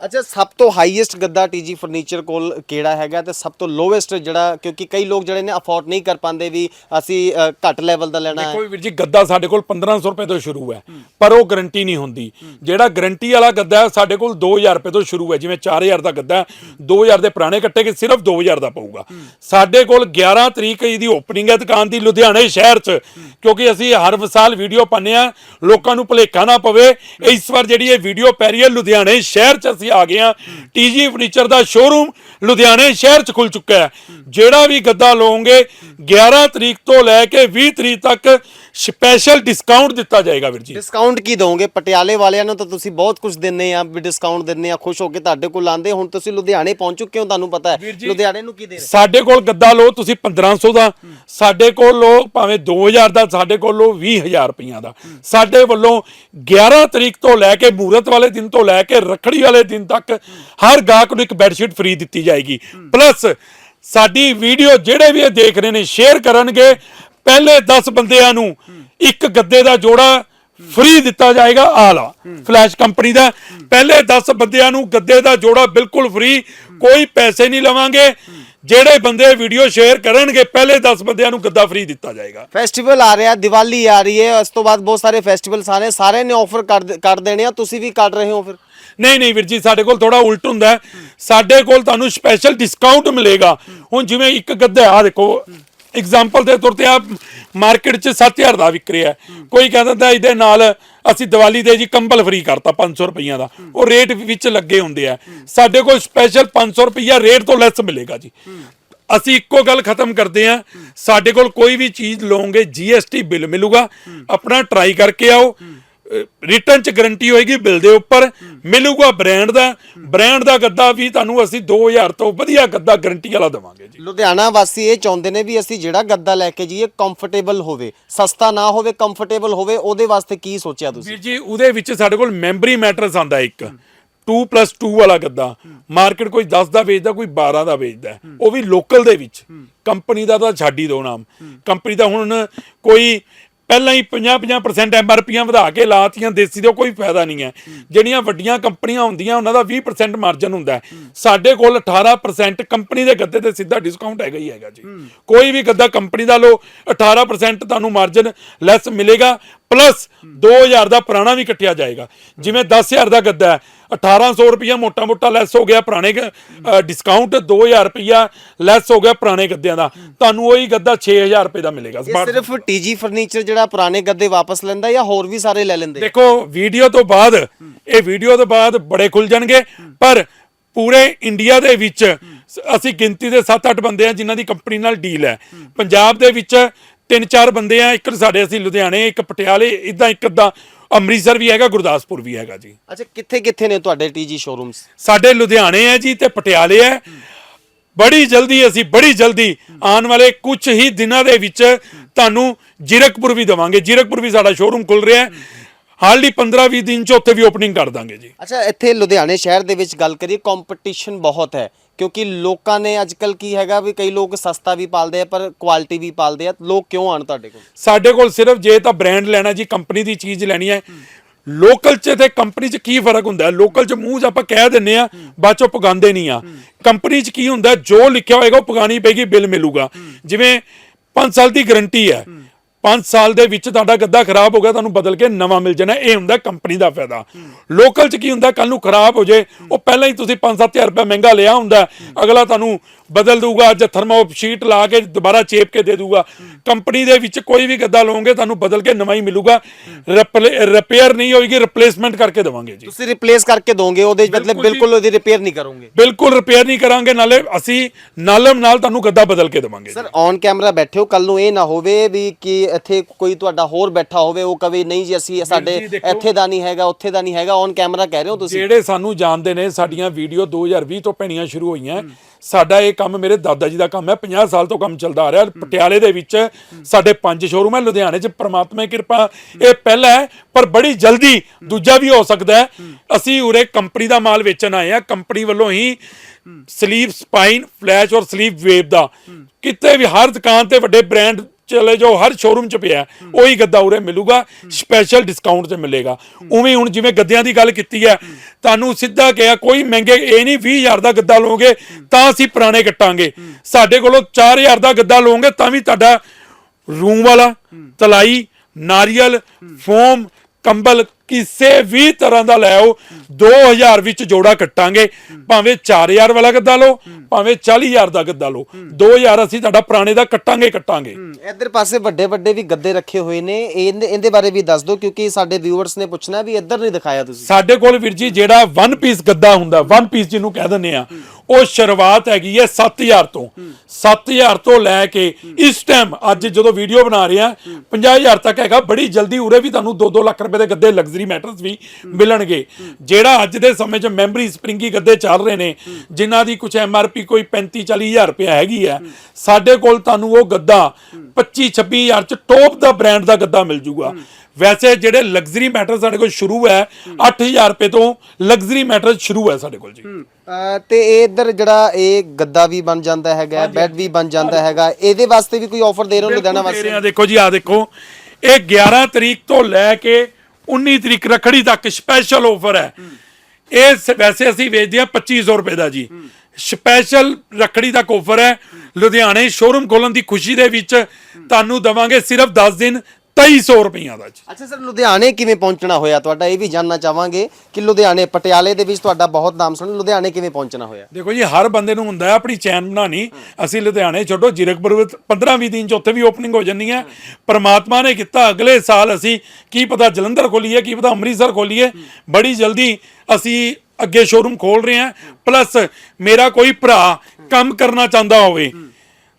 ਅੱਛਾ ਸਭ ਤੋਂ ਹਾਈਐਸਟ ਗੱਦਾ ਟੀਜੀ ਫਰਨੀਚਰ ਕੋਲ ਕਿਹੜਾ ਹੈਗਾ ਤੇ ਸਭ ਤੋਂ ਲੋਵੇਸਟ ਜਿਹੜਾ ਕਿਉਂਕਿ ਕਈ ਲੋਕ ਜਿਹੜੇ ਨੇ ਅਫੋਰਡ ਨਹੀਂ ਕਰ ਪਾਉਂਦੇ ਵੀ ਅਸੀਂ ਘੱਟ ਲੈਵਲ ਦਾ ਲੈਣਾ ਹੈ। ਕੋਈ ਵੀਰ ਜੀ ਗੱਦਾ ਸਾਡੇ ਕੋਲ 1500 ਰੁਪਏ ਤੋਂ ਸ਼ੁਰੂ ਹੈ ਪਰ ਉਹ ਗਾਰੰਟੀ ਨਹੀਂ ਹੁੰਦੀ। ਜਿਹੜਾ ਗਾਰੰਟੀ ਵਾਲਾ ਗੱਦਾ ਸਾਡੇ ਕੋਲ 2000 ਰੁਪਏ ਤੋਂ ਸ਼ੁਰੂ ਹੈ ਜਿਵੇਂ 4000 ਦਾ ਗੱਦਾ ਹੈ 2000 ਦੇ ਪੁਰਾਣੇ ਕੱਟੇ ਕੇ ਸਿਰਫ 2000 ਦਾ ਪਊਗਾ। ਸਾਡੇ ਕੋਲ 11 ਤਰੀਕ ਦੀ ਓਪਨਿੰਗ ਹੈ ਦੁਕਾਨ ਦੀ ਲੁਧਿਆਣੇ ਸ਼ਹਿਰ 'ਚ ਕਿਉਂਕਿ ਅਸੀਂ ਹਰ ਸਾਲ ਵੀਡੀਓ ਪਾਉਂਦੇ ਆ, ਲੋਕਾਂ ਨੂੰ ਭੁਲੇਖਾ ਨਾ ਪਵੇ। ਇਸ ਵਾਰ ਜਿਹੜੀ ਇਹ ਵੀਡੀਓ ਪੈ ਰਹੀ ਹੈ, ਲੁਧਿਆਣੇ ਸ਼ਹਿਰ 'ਚ ਅਸੀਂ ਆ ਗਏ ਆ ਟੀਜੀ ਫਰਨੀਚਰ ਦਾ ਸ਼ੋਰੂਮ ਲੁਧਿਆਣੇ ਸ਼ਹਿਰ 'ਚ ਖੁੱਲ ਚੁੱਕਾ ਹੈ। ਜਿਹੜਾ ਵੀ ਗੱਦਾ ਲਓਗੇ 11 ਤਰੀਕ ਤੋਂ ਲੈ ਕੇ 20 ਤਰੀਕ ਤੱਕ ਸਪੈਸ਼ਲ ਡਿਸਕਾਊਂਟ ਦਿੱਤਾ ਜਾਏਗਾ ਵੀਰ ਜੀ। ਡਿਸਕਾਊਂਟ ਕੀ ਦੋਗੇ? ਪਟਿਆਲੇ ਵਾਲਿਆਂ ਨੂੰ ਤਾਂ ਤੁਸੀਂ ਬਹੁਤ ਕੁਝ ਦਿੰਨੇ ਆ ਵੀ ਡਿਸਕਾਊਂਟ ਦਿੰਨੇ ਆ ਖੁਸ਼ ਹੋ ਕੇ ਤੁਹਾਡੇ ਕੋਲ ਆਂਦੇ ਹੁਣ ਤੁਸੀਂ ਲੁਧਿਆਣੇ ਪਹੁੰਚ ਚੁੱਕੇ ਹੋ ਤੁਹਾਨੂੰ ਪਤਾ ਹੈ? ਲੁਧਿਆਣੇ ਨੂੰ ਕੀ ਦੇ ਰਹੇ? ਸਾਡੇ ਕੋਲ ਗੱਦਾ ਲਓ ਤੁਸੀਂ 1500 ਦਾ। ਸਾਡੇ ਕੋਲ ਲਓ ਭਾਵੇਂ 2000 ਦਾ ਸਾਡੇ ਕੋਲ ਲਓ 20000 ਰੁਪਈਆ ਦਾ। ਸਾਡੇ ਵੱਲੋਂ 11 ਤਰੀਕ ਤੋਂ ਲੈ ਕੇ ਮੂਰਤ ਵਾਲੇ ਦਿਨ ਤੋਂ ਲੈ ਕੇ ਰੱਖੜੀ ਵਾਲੇ ਦਿਨ ਤੱਕ ਹਰ ਗਾਹਕ ਨੂੰ ਇੱਕ ਬੈੱਡਸ਼ੀਟ ਫ੍ਰੀ ਦਿੱਤੀ ਜਾਏਗੀ। ਪਲੱਸ ਸਾਡੀ ਵੀਡੀਓ ਜਿਹੜੇ ਵੀ ਇਹ ਦੇਖ ਰਹੇ ਨੇ ਸ਼ੇਅਰ ਕਰਨਗੇ। ਪਹਿਲੇ 10 ਬੰਦਿਆਂ ਨੂੰ ਇੱਕ ਗੱਦੇ ਦਾ ਜੋੜਾ ਫ੍ਰੀ ਦਿੱਤਾ ਜਾਏਗਾ ਆਲਾ ਫਲੈਸ਼ ਕੰਪਨੀ ਦਾ। ਪਹਿਲੇ 10 ਬੰਦਿਆਂ ਨੂੰ ਗੱਦੇ ਦਾ ਜੋੜਾ ਬਿਲਕੁਲ ਫ੍ਰੀ ਕੋਈ ਪੈਸੇ ਨਹੀਂ ਲਵਾਂਗੇ। ਜਿਹੜੇ ਬੰਦੇ ਵੀਡੀਓ ਸ਼ੇਅਰ ਕਰਨਗੇ ਪਹਿਲੇ 10 ਬੰਦਿਆਂ ਨੂੰ ਗੱਦਾ ਫ੍ਰੀ ਦਿੱਤਾ ਜਾਏਗਾ। ਫੈਸਟੀਵਲ ਆ ਰਿਹਾ ਦੀਵਾਲੀ ਆ ਰਹੀ ਹੈ ਉਸ ਤੋਂ ਬਾਅਦ ਬਹੁਤ ਸਾਰੇ ਫੈਸਟੀਵਲਸ ਆਣੇ ਸਾਰਿਆਂ ਨੇ ਆਫਰ ਕਰ ਦੇਣੇ ਆ ਤੁਸੀਂ ਵੀ ਕਰ ਰਹੇ ਹੋ ਫਿਰ? ਨਹੀਂ ਨਹੀਂ ਵੀਰ ਜੀ ਸਾਡੇ ਕੋਲ ਥੋੜਾ ਉਲਟ ਹੁੰਦਾ। ਸਾਡੇ ਕੋਲ ਤੁਹਾਨੂੰ ਸਪੈਸ਼ਲ ਡਿਸਕਾਊਂਟ ਮਿਲੇਗਾ। ਹੁਣ ਜਿਵੇਂ ਇੱਕ ਗੱਦਾ ਆ ਦੇਖੋ ਐਗਜ਼ਾਮਪਲ ਦੇ ਤੌਰ ਤੇ ਆ ਮਾਰਕੀਟ 'ਚ 7000 ਦਾ ਵਿਕ ਰਿਹਾ ਹੈ। ਕੋਈ ਕਹਿ ਦਿੰਦਾ ਇਹਦੇ ਨਾਲ ਅਸੀਂ ਦੀਵਾਲੀ ਦੇ ਜੀ ਕੰਬਲ ਫ੍ਰੀ ਕਰਤਾ 500 ਰੁਪਈਆ ਦਾ। ਉਹ ਰੇਟ ਵਿੱਚ ਲੱਗੇ ਹੁੰਦੇ ਆ। ਸਾਡੇ ਕੋਲ ਸਪੈਸ਼ਲ 500 ਰੁਪਈਆ ਰੇਟ ਤੋਂ ਲੈਸ ਮਿਲੇਗਾ ਜੀ। ਅਸੀਂ ਇੱਕੋ ਗੱਲ ਖਤਮ ਕਰਦੇ ਆ ਸਾਡੇ ਕੋਲ ਕੋਈ ਵੀ ਚੀਜ਼ ਲਓਗੇ ਜੀਐਸਟੀ ਬਿੱਲ ਮਿਲੂਗਾ। ਆਪਣਾ ਟਰਾਈ ਕਰਕੇ ਆਓ। ਰਿਟਰਨ ਚ ਗਾਰੰਟੀ ਹੋਏਗੀ ਬਿੱਲ ਦੇ ਉੱਪਰ ਮਿਲੂਗਾ ਬ੍ਰਾਂਡ ਦਾ ਬ੍ਰਾਂਡ ਦਾ ਗੱਦਾ ਵੀ ਤੁਹਾਨੂੰ ਅਸੀਂ 2000 ਤੋਂ ਵਧੀਆ ਗੱਦਾ ਗਾਰੰਟੀ ਵਾਲਾ ਦੇਵਾਂਗੇ ਜੀ। ਲੁਧਿਆਣਾ ਵਾਸੀ ਇਹ ਚਾਹੁੰਦੇ ਨੇ ਵੀ ਅਸੀਂ ਜਿਹੜਾ ਗੱਦਾ ਲੈ ਕੇ ਜਾਈਏ ਕੰਫਰਟੇਬਲ ਹੋਵੇ ਸਸਤਾ ਨਾ ਹੋਵੇ ਕੰਫਰਟੇਬਲ ਹੋਵੇ ਉਹਦੇ ਵਾਸਤੇ ਕੀ ਸੋਚਿਆ ਤੁਸੀਂ? ਵੀਰ ਜੀ ਉਹਦੇ ਵਿੱਚ ਸਾਡੇ ਕੋਲ ਮੈਮਰੀ ਮੈਟਰਸ ਆਂਦਾ ਇੱਕ। 2+2 ਵਾਲਾ ਗੱਦਾ ਮਾਰਕੀਟ ਕੋਈ 10 ਦਾ ਵੇਚਦਾ ਕੋਈ 12 ਦਾ ਵੇਚਦਾ ਉਹ ਵੀ ਲੋਕਲ ਦੇ ਵਿੱਚ। ਕੰਪਨੀ ਦਾ ਤਾਂ ਛੱਡ ਹੀ ਦੋ ਨਾਮ। ਕੰਪਨੀ ਦਾ ਹੁਣ ਕੋਈ ਪਹਿਲਾਂ ਹੀ 50-50% ਐਮਆਰਪੀਆਂ ਵਧਾ ਕੇ ਲਾਤੀਆਂ ਦੇਸੀ ਦਾ ਕੋਈ ਫਾਇਦਾ ਨਹੀਂ ਹੈ। ਜਿਹੜੀਆਂ ਵੱਡੀਆਂ ਕੰਪਨੀਆਂ ਹੁੰਦੀਆਂ ਉਹਨਾਂ ਦਾ 20% ਮਾਰਜਨ ਹੁੰਦਾ ਸਾਡੇ ਕੋਲ 18% ਕੰਪਨੀ ਦੇ ਗੱਦੇ ਤੇ ਸਿੱਧਾ ਡਿਸਕਾਊਂਟ ਹੈਗਾ ਹੀ ਹੈਗਾ ਜੀ। ਕੋਈ ਵੀ ਗੱਦਾ ਕੰਪਨੀ ਦਾ ਲੋ 18% ਤੁਹਾਨੂੰ ਮਾਰਜਨ ਲੈਸ ਮਿਲੇਗਾ। ਪਲੱਸ 2000 ਦਾ ਪੁਰਾਣਾ ਵੀ ਕੱਟਿਆ ਜਾਏਗਾ। ਜਿਵੇਂ 10000 ਦਾ ਗੱਦਾ ਹੈ 1800 ਰੁਪਇਆ ਮੋਟਾ ਮੋਟਾ ਲੈਸ ਹੋ ਗਿਆ ਪੁਰਾਣੇ ਡਿਸਕਾਊਂਟ 2000 ਰੁਪਇਆ ਲੈਸ ਹੋ ਗਿਆ ਪੁਰਾਣੇ ਗੱਦਿਆਂ ਦਾ। ਤੁਹਾਨੂੰ ਉਹੀ ਗੱਦਾ 6000 ਰੁਪਏ ਦਾ ਮਿਲੇਗਾ ਇਹ ਸਿਰਫ ਟੀਜੀ ਫਰਨੀਚਰ ਜਿਹੜਾ ਪੁਰਾਣੇ ਗੱਦੇ ਵਾਪਸ ਲੈਂਦਾ ਜਾਂ ਹੋਰ ਵੀ ਸਾਰੇ ਲੈ ਲੈਂਦੇ? ਦੇਖੋ ਵੀਡੀਓ ਤੋਂ ਬਾਅਦ ਇਹ ਵੀਡੀਓ ਤੋਂ ਬਾਅਦ ਬੜੇ ਖੁੱਲ ਜਾਣਗੇ ਪਰ ਪੂਰੇ ਇੰਡੀਆ ਦੇ ਵਿੱਚ ਅਸੀਂ ਗਿਣਤੀ ਦੇ 7-8 ਬੰਦੇ ਆ ਜਿਨ੍ਹਾਂ ਦੀ ਕੰਪਨੀ ਨਾਲ ਡੀਲ ਹੈ। ਪੰਜਾਬ ਦੇ ਵਿੱਚ ਤਿੰਨ ਚਾਰ ਬੰਦੇ ਆ ਇੱਕ ਸਾਡੇ ਅਸੀਂ ਲੁਧਿਆਣੇ ਇੱਕ ਪਟਿਆਲੇ ਇਦਾਂ ਇੱਕ ਅੱਧਾ ਅੰਮ੍ਰਿਤਸਰ ਵੀ ਹੈਗਾ ਗੁਰਦਾਸਪੁਰ ਵੀ ਹੈਗਾ ਜੀ। ਅੱਛਾ ਕਿੱਥੇ ਕਿੱਥੇ ਨੇ ਤੁਹਾਡੇ ਟੀਜੀ ਸ਼ੋਰੂਮਸ ਸਾਡੇ ਲੁਧਿਆਣੇ ਹੈ ਜੀ ਤੇ ਪਟਿਆਲੇ ਹੈ ਬੜੀ ਜਲਦੀ ਅਸੀਂ ਬੜੀ ਜਲਦੀ ਆਉਣ ਵਾਲੇ ਕੁਝ ਹੀ ਦਿਨਾਂ ਦੇ ਵਿੱਚ ਤੁਹਾਨੂੰ ਜੀਰਕਪੁਰ ਵੀ ਦਵਾਂਗੇ। ਜੀਰਕਪੁਰ ਵੀ ਸਾਡਾ ਸ਼ੋਰੂਮ ਖੁੱਲ ਰਿਹਾ ਹੈ। ਹਾਲੀ 15-20 ਦਿਨ ਚ ਉੱਥੇ ਵੀ ਓਪਨਿੰਗ ਕਰ ਦਾਂਗੇ ਜੀ। ਅੱਛਾ ਇੱਥੇ ਲੁਧਿਆਣੇ ਸ਼ਹਿਰ ਦੇ ਵਿੱਚ ਗੱਲ ਕਰੀਏ ਕੰਪੀਟੀਸ਼ਨ ਬਹੁਤ ਹੈ। ਕਿਉਂਕਿ ਲੋਕਾਂ ਨੇ ਅੱਜਕੱਲ ਕੀ ਹੈਗਾ ਵੀ ਕਈ ਲੋਕ ਸਸਤਾ ਵੀ ਪਾਲਦੇ ਆ ਪਰ ਕੁਆਲਿਟੀ ਵੀ ਪਾਲਦੇ ਆ। ਲੋਕ ਕਿਉਂ ਆਣ ਤੁਹਾਡੇ ਕੋਲ? ਸਾਡੇ ਕੋਲ ਸਿਰਫ ਜੇ ਤਾਂ ਬ੍ਰਾਂਡ ਲੈਣਾ ਜੀ ਕੰਪਨੀ ਦੀ ਚੀਜ਼ ਲੈਣੀ ਹੈ। ਲੋਕਲ ਚ ਤੇ ਕੰਪਨੀ ਚ ਕੀ ਫ਼ਰਕ ਹੁੰਦਾ? ਹੈ ਲੋਕਲ ਚ ਮੂੰਹ 'ਚ ਆਪਾਂ ਕਹਿ ਦਿੰਨੇ ਆ ਬਾਅਦ ਚੋਂ ਪਗਾਉਂਦੇ ਨਹੀਂ ਆ। ਕੰਪਨੀ ਚ ਕੀ ਹੁੰਦਾ? ਜੋ ਲਿਖਿਆ ਹੋਏਗਾ ਉਹ ਪਗਾਣੀ ਪੈਗੀ ਬਿੱਲ ਮਿਲੂਗਾ। ਜਿਵੇਂ 5 ਸਾਲ ਦੀ ਗਾਰੰਟੀ ਹੈ। 5 ਸਾਲ ਦੇ ਵਿੱਚ ਤੁਹਾਡਾ ਗੱਦਾ ਖਰਾਬ ਹੋ ਗਿਆ, ਤੁਹਾਨੂੰ ਬਦਲ ਕੇ ਨਵਾਂ ਮਿਲ ਜਾਣਾ, ਇਹ ਹੁੰਦਾ ਕੰਪਨੀ ਦਾ ਫਾਇਦਾ। ਲੋਕਲ ਚ ਕੀ ਹੁੰਦਾ ਕੱਲ ਨੂੰ ਖਰਾਬ ਹੋ ਜੇ, ਉਹ ਪਹਿਲਾਂ ਹੀ ਤੁਸੀਂ 5-7000 ਰੁਪਏ ਮਹਿੰਗਾ ਲਿਆ ਹੁੰਦਾ, ਅਗਲਾ ਤੁਹਾਨੂੰ ਬਦਲ ਦੂਗਾ ਜਾਂ ਥਰਮੋ ਸ਼ੀਟ ਲਾ ਕੇ ਦੁਬਾਰਾ ਚੇਪ ਕੇ ਦੇ ਦੂਗਾ ਕੰਪਨੀ ਦੇ ਵਿੱਚ ਕੋਈ ਵੀ ਗੱਦਾ ਲਓਗੇ ਤੁਹਾਨੂੰ ਬਦਲ ਕੇ ਨਵਾਂ ਹੀ ਮਿਲੂਗਾ। ਰਿਪੇਅਰ ਨਹੀਂ ਹੋਏਗੀ ਰਿਪਲੇਸਮੈਂਟ ਕਰਕੇ ਦੇਵਾਂਗੇ ਜੀ। ਤੁਸੀਂ ਰਿਪਲੇਸ ਕਰਕੇ ਦੋਗੇ ਉਹਦੇ ਮਤਲਬ ਬਿਲਕੁਲ ਉਹਦੀ ਰਿਪੇਅਰ ਨਹੀਂ ਕਰੋਗੇ। ਬਿਲਕੁਲ ਰਿਪੇਅਰ ਨਹੀਂ ਕਰਾਂਗੇ ਨਾਲੇ ਅਸੀਂ ਨਾਲਮ ਨਾਲ ਤੁਹਾਨੂੰ ਗੱਦਾ ਬਦਲ ਕੇ ਦੇਵਾਂਗੇ। ਸਰ ਔਨ ਕੈਮਰਾ ਬੈਠੇ ਹੋ ਕੱਲ ਨੂੰ ਇਹ ਨਾ ਹੋਵੇ ਵੀ ਕਿ ਇੱਥੇ ਕੋਈ ਤੁਹਾਡਾ ਹੋਰ ਬੈਠਾ ਹੋਵੇ ਉਹ ਕਵੇ ਨਹੀਂ ਜੀ ਅਸੀਂ ਸਾਡੇ। ਇੱਥੇ ਦਾ ਨਹੀਂ ਹੈਗਾ ਉੱਥੇ ਦਾ ਨਹੀਂ ਹੈਗਾ। ਔਨ ਕੈਮਰਾ ਕਹਿ ਰਹੇ ਹੋ ਤੁਸੀਂ? ਜਿਹੜੇ ਸਾਨੂੰ ਜਾਣਦੇ ਨੇ ਸਾਡੀਆਂ ਵੀਡੀਓ 2020 ਤੋਂ ਪੈਣੀਆਂ ਸ਼ੁਰੂ ਹੋਈਆਂ। ਸਾਡਾ ਇਹ ਕੰਮ ਮੇਰੇ ਦਾਦਾ ਜੀ ਦਾ ਕੰਮ ਹੈ। 50 ਸਾਲ ਤੋਂ ਕੰਮ ਚੱਲਦਾ ਆ ਰਿਹਾ। ਪਟਿਆਲੇ ਦੇ ਵਿੱਚ ਸਾਡੇ ਪੰਜ ਸ਼ੋਰੂਮ ਹੈ। ਲੁਧਿਆਣੇ 'ਚ ਪ੍ਰਮਾਤਮਾ ਦੀ ਕਿਰਪਾ। ਇਹ ਪਹਿਲਾ ਹੈ ਪਰ ਬੜੀ ਜਲਦੀ ਦੂਜਾ ਵੀ ਹੋ ਸਕਦਾ ਹੈ। ਅਸੀਂ ਉਰੇ ਕੰਪਨੀ ਦਾ ਮਾਲ ਵੇਚਣ ਆਏ ਆ ਕੰਪਨੀ ਵੱਲੋਂ ਹੀ ਸਲੀਪ ਸਪਾਈਨ ਫਲੈਸ਼ ਔਰ ਸਲੀਪ ਵੇਵ ਦਾ। ਕਿਤੇ ਵੀ ਹਰ ਦੁਕਾਨ ਤੇ ਵੱਡੇ ਬ੍ਰਾਂਡ ਚਲੇ ਜਾਓ, ਹਰ ਸ਼ੋਰੂਮ 'ਚ ਪਿਆ। ਉਹੀ ਗੱਦਾ ਉਰੇ ਮਿਲੂਗਾ ਸਪੈਸ਼ਲ ਡਿਸਕਾਊਂਟ ਤੇ ਮਿਲੇਗਾ। ਉਵੇਂ ਹੁਣ ਜਿਵੇਂ ਗੱਦਿਆਂ ਦੀ ਗੱਲ ਕੀਤੀ ਹੈ, ਤੁਹਾਨੂੰ ਸਿੱਧਾ ਕਿਹਾ, ਕੋਈ ਮਹਿੰਗੇ, ਇਹ ਨਹੀਂ 20000 ਦਾ ਗੱਦਾ ਲਓਗੇ, ਤਾਂ ਅਸੀਂ ਪੁਰਾਣੇ ਕੱਟਾਂਗੇ। ਸਾਡੇ ਕੋਲੋਂ 4000 ਦਾ ਗੱਦਾ ਲਓਗੇ, ਤਾਂ ਵੀ ਤੁਹਾਡਾ ਰੂਮ ਵਾਲਾ, ਤਲਾਈ, ਨਾਰੀਅਲ, ਫੋਮ, ਕੰਬਲ ਕਿਸੇ ਵੀ ਤਰ੍ਹਾਂ ਦਾ ਲੈ ਆਓ। 2000 ਵਿੱਚ ਜੋੜਾ ਕੱਟਾਂਗੇ। ਭਾਵੇਂ 4000 ਵਾਲਾ ਗੱਦਾ ਲਓ ਭਾਵੇਂ 40000 ਦਾ ਗੱਦਾ ਲਓ। 2000 ਅਸੀਂ ਤੁਹਾਡਾ ਪੁਰਾਣੇ ਦਾ ਕੱਟਾਂਗੇ ਕੱਟਾਂਗੇ। ਇੱਧਰ ਪਾਸੇ ਵੱਡੇ ਵੱਡੇ ਵੀ ਗੱਦੇ ਰੱਖੇ ਹੋਏ ਨੇ। ਇਹਦੇ ਇਹਦੇ ਬਾਰੇ ਵੀ ਦੱਸ ਦਿਓ ਕਿਉਂਕਿ ਸਾਡੇ ਵਿਊਅਰਸ ਨੇ ਪੁੱਛਣਾ ਵੀ ਇੱਧਰ ਨਹੀਂ ਦਿਖਾਇਆ ਤੁਸੀਂ। ਸਾਡੇ ਕੋਲ ਵੀਰ ਜੀ ਜਿਹੜਾ ਵਨ ਪੀਸ ਗੱਦਾ ਹੁੰਦਾ ਵਨ ਪੀਸ ਜਿਹਨੂੰ ਕਹਿ ਦਿੰਦੇ ਆ ਉਹ ਸ਼ੁਰੂਆਤ ਹੈਗੀ ਹੈ 7000 ਤੋਂ। 7000 ਤੋਂ ਲੈ ਕੇ ਇਸ ਟਾਈਮ ਅੱਜ ਜਦੋਂ ਵੀਡੀਓ ਬਣਾ ਰਹੇ ਆ 50000 ਤੱਕ ਹੈਗਾ, ਬੜੀ ਜਲਦੀ ਉਰੇ ਵੀ ਤੁਹਾਨੂੰ 2-2 ਲੱਖ ਰੁਪਏ ਦੇ ਗੱਦੇ ਲਗਜ਼ਰੀ ਮੈਟਰਸ ਵੀ ਮਿਲਣਗੇ। ਜਿਹੜਾ ਅੱਜ ਦੇ ਸਮੇਂ 'ਚ ਮੈਮਰੀ ਸਪਰਿੰਗੀ ਗੱਦੇ ਚੱਲ ਰਹੇ ਨੇ, ਜਿਨ੍ਹਾਂ ਦੀ ਕੁਝ ਐਮਆਰਪੀ ਕੋਈ 35-40000 ਰੁਪਏ ਹੈਗੀ ਹੈ, ਸਾਡੇ ਕੋਲ ਤੁਹਾਨੂੰ ਉਹ ਗੱਦਾ 25-26000 ਚ ਟੌਪ ਦਾ ਬ੍ਰਾਂਡ ਦਾ ਗੱਦਾ ਮਿਲ ਜੂਗਾ। ਵੈਸੇ ਜਿਹੜੇ ਲਗਜ਼ਰੀ ਮੈਟਰ ਸਾਡੇ ਕੋਲ ਸ਼ੁਰੂ ਹੈ 8000 ਰੁਪਏ ਤੋਂ ਲਗਜ਼ਰੀ ਮੈਟਰ ਸ਼ੁਰੂ ਹੈ ਸਾਡੇ ਕੋਲ ਜੀ। ਅਹ ਤੇ ਇਹ ਇੱਧਰ ਜਿਹੜਾ ਇਹ ਗੱਦਾ ਵੀ ਬਣ ਜਾਂਦਾ ਹੈਗਾ ਬੈੱਡ ਵੀ ਬਣ ਜਾਂਦਾ ਹੈਗਾ ਇਹਦੇ ਵਾਸਤੇ ਵੀ ਕੋਈ ਆਫਰ ਦੇ ਰਹੇ ਹੋ ਲੁਧਿਆਣਾ ਦੇ ਵਾਸਤੇ? ਆ ਦੇਖੋ ਜੀ ਆ ਦੇਖੋ ਇਹ 11 ਤਰੀਕ ਤੋਂ ਲੈ ਕੇ 19 ਤਰੀਕ ਰੱਖੜੀ ਤੱਕ ਸਪੈਸ਼ਲ ਆਫਰ ਹੈ। ਇਹ ਸ- ਵੈਸੇ ਅਸੀਂ ਵੇਚਦੇ ਆ 2500 ਰੁਪਏ ਦਾ ਜੀ। ਸਪੈਸ਼ਲ ਰੱਖੜੀ ਤੱਕ ਆਫਰ ਹੈ। ਲੁਧਿਆਣੇ ਸ਼ੋਰੂਮ ਖੋਲਣ ਦੀ ਖੁਸ਼ੀ ਦੇ ਵਿੱਚ ਤੁਹਾਨੂੰ ਦਵਾਂਗੇ ਸਿਰਫ 10 ਦਿਨ 2300 ਰੁਪਈਆ ਦਾ ਜੀ। ਅੱਛਾ ਸਰ ਲੁਧਿਆਣੇ ਕਿਵੇਂ ਪਹੁੰਚਣਾ ਹੋਇਆ? ਤੁਹਾਡਾ ਇਹ ਵੀ ਜਾਨਣਾ ਚਾਹਾਂਗੇ ਕਿ ਲੁਧਿਆਣੇ ਪਟਿਆਲੇ ਦੇ ਵਿੱਚ ਤੁਹਾਡਾ ਬਹੁਤ ਨਾਮ ਸੁਣ ਲੁਧਿਆਣੇ ਕਿਵੇਂ ਪਹੁੰਚਣਾ ਹੋਇਆ? ਦੇਖੋ ਜੀ ਹਰ ਬੰਦੇ ਨੂੰ ਹੁੰਦਾ ਹੈ ਆਪਣੀ ਚੈਨ ਬਣਾਣੀ ਅਸੀਂ ਲੁਧਿਆਣੇ ਛੱਡੋ ਜੀਰਕਪੁਰ ਵਿੱਚ 15-20 ਦਿਨ ਚ ਉੱਥੇ ਵੀ ਓਪਨਿੰਗ ਹੋ ਜੰਨੀ ਹੈ। ਪਰਮਾਤਮਾ ਨੇ ਕੀਤਾ। ਅਗਲੇ ਸਾਲ ਅਸੀਂ ਕੀ ਪਤਾ ਜਲੰਧਰ ਖੋਲੀਏ ਕੀ ਪਤਾ ਅੰਮ੍ਰਿਤਸਰ ਖੋਲੀਏ। ਬੜੀ ਜਲਦੀ ਅਸੀਂ ਅੱਗੇ ਸ਼ੋਰੂਮ ਖੋਲ ਰਹੇ ਹਾਂ। ਪਲੱਸ ਮੇਰਾ ਕੋਈ ਭਰਾ ਕੰਮ ਕਰਨਾ ਚਾਹੁੰਦਾ ਹੋਵੇ।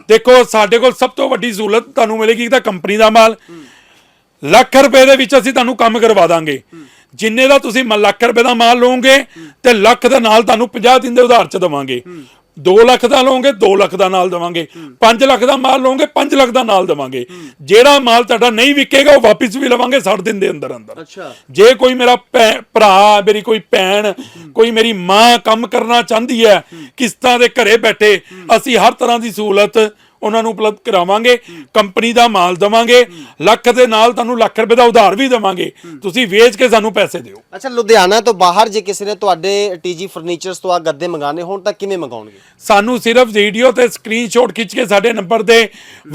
ਦੇਖੋ ਸਾਡੇ ਕੋਲ ਸਭ ਤੋਂ ਵੱਡੀ ਸਹੂਲਤ ਤੁਹਾਨੂੰ ਮਿਲੇਗੀ ਤਾਂ ਕੰਪਨੀ ਦਾ ਮਾਲ। ਲੱਖ ਰੁਪਏ ਦੇ ਵਿੱਚ ਅਸੀਂ ਤੁਹਾਨੂੰ ਕੰਮ ਕਰਵਾ ਦਾਂਗੇ। ਜਿੰਨੇ ਦਾ ਤੁਸੀਂ ਲੱਖ ਰੁਪਏ ਦਾ ਮਾਲ ਲਓਗੇ ਤੇ ਲੱਖ ਦੇ ਨਾਲ ਤੁਹਾਨੂੰ 50 ਦਿਨ ਦੇ ਉਧਾਰ ਚ ਦਵਾਂਗੇ। 2 ਲੱਖ ਦਾ ਲਓਗੇ 2 ਲੱਖ ਦਾ ਨਾਲ ਦਵਾਂਗੇ। 5 ਲੱਖ ਦਾ ਮਾਲ ਲਓਗੇ 5 ਲੱਖ ਦਾ ਨਾਲ ਦਵਾਂਗੇ। ਜਿਹੜਾ ਮਾਲ ਤੁਹਾਡਾ ਨਹੀਂ ਵਿਕੇਗਾ ਉਹ ਵਾਪਸ ਵੀ ਲਵਾਂਗੇ 60 ਦਿਨ ਦੇ ਅੰਦਰ ਅੰਦਰ। ਅੱਛਾ। ਜੇ ਕੋਈ ਮੇਰਾ ਭਰਾ ਮੇਰੀ ਕੋਈ ਭੈਣ ਕੋਈ ਮੇਰੀ ਮਾਂ ਕੰਮ ਕਰਨਾ ਚਾਹੁੰਦੀ ਹੈ ਕਿਸ਼ਤਾਂ ਦੇ ਘਰੇ ਬੈਠੇ ਅਸੀਂ ਹਰ ਤਰ੍ਹਾਂ ਦੀ ਸਹੂਲਤ ਉਹਨਾਂ ਨੂੰ ਉਪਲਬਧ ਕਰਾਵਾਂਗੇ ਕੰਪਨੀ ਦਾ ਮਾਲ ਦਵਾਂਗੇ ਲੱਖ ਦੇ ਨਾਲ ਤੁਹਾਨੂੰ ਲੱਖ ਰੁਪਏ ਦਾ ਉਧਾਰ ਵੀ ਦਵਾਂਗੇ। ਤੁਸੀਂ ਵੇਚ ਕੇ ਸਾਨੂੰ ਪੈਸੇ ਦਿਓ। ਅੱਛਾ ਲੁਧਿਆਣਾ ਤੋਂ ਬਾਹਰ ਜੇ ਕਿਸੇ ਨੇ ਤੁਹਾਡੇ ਟੀਜੀ ਫਰਨੀਚਰਸ ਤੋਂ ਆ ਗੱਦੇ ਮੰਗਾਣੇ ਹੋਣ ਤਾਂ ਕਿਵੇਂ ਮੰਗਾਉਣਗੇ? ਸਾਨੂੰ ਸਿਰਫ ਵੀਡੀਓ ਤੇ ਸਕਰੀਨਸ਼ਾਟ ਖਿੱਚ ਕੇ ਸਾਡੇ ਨੰਬਰ ਤੇ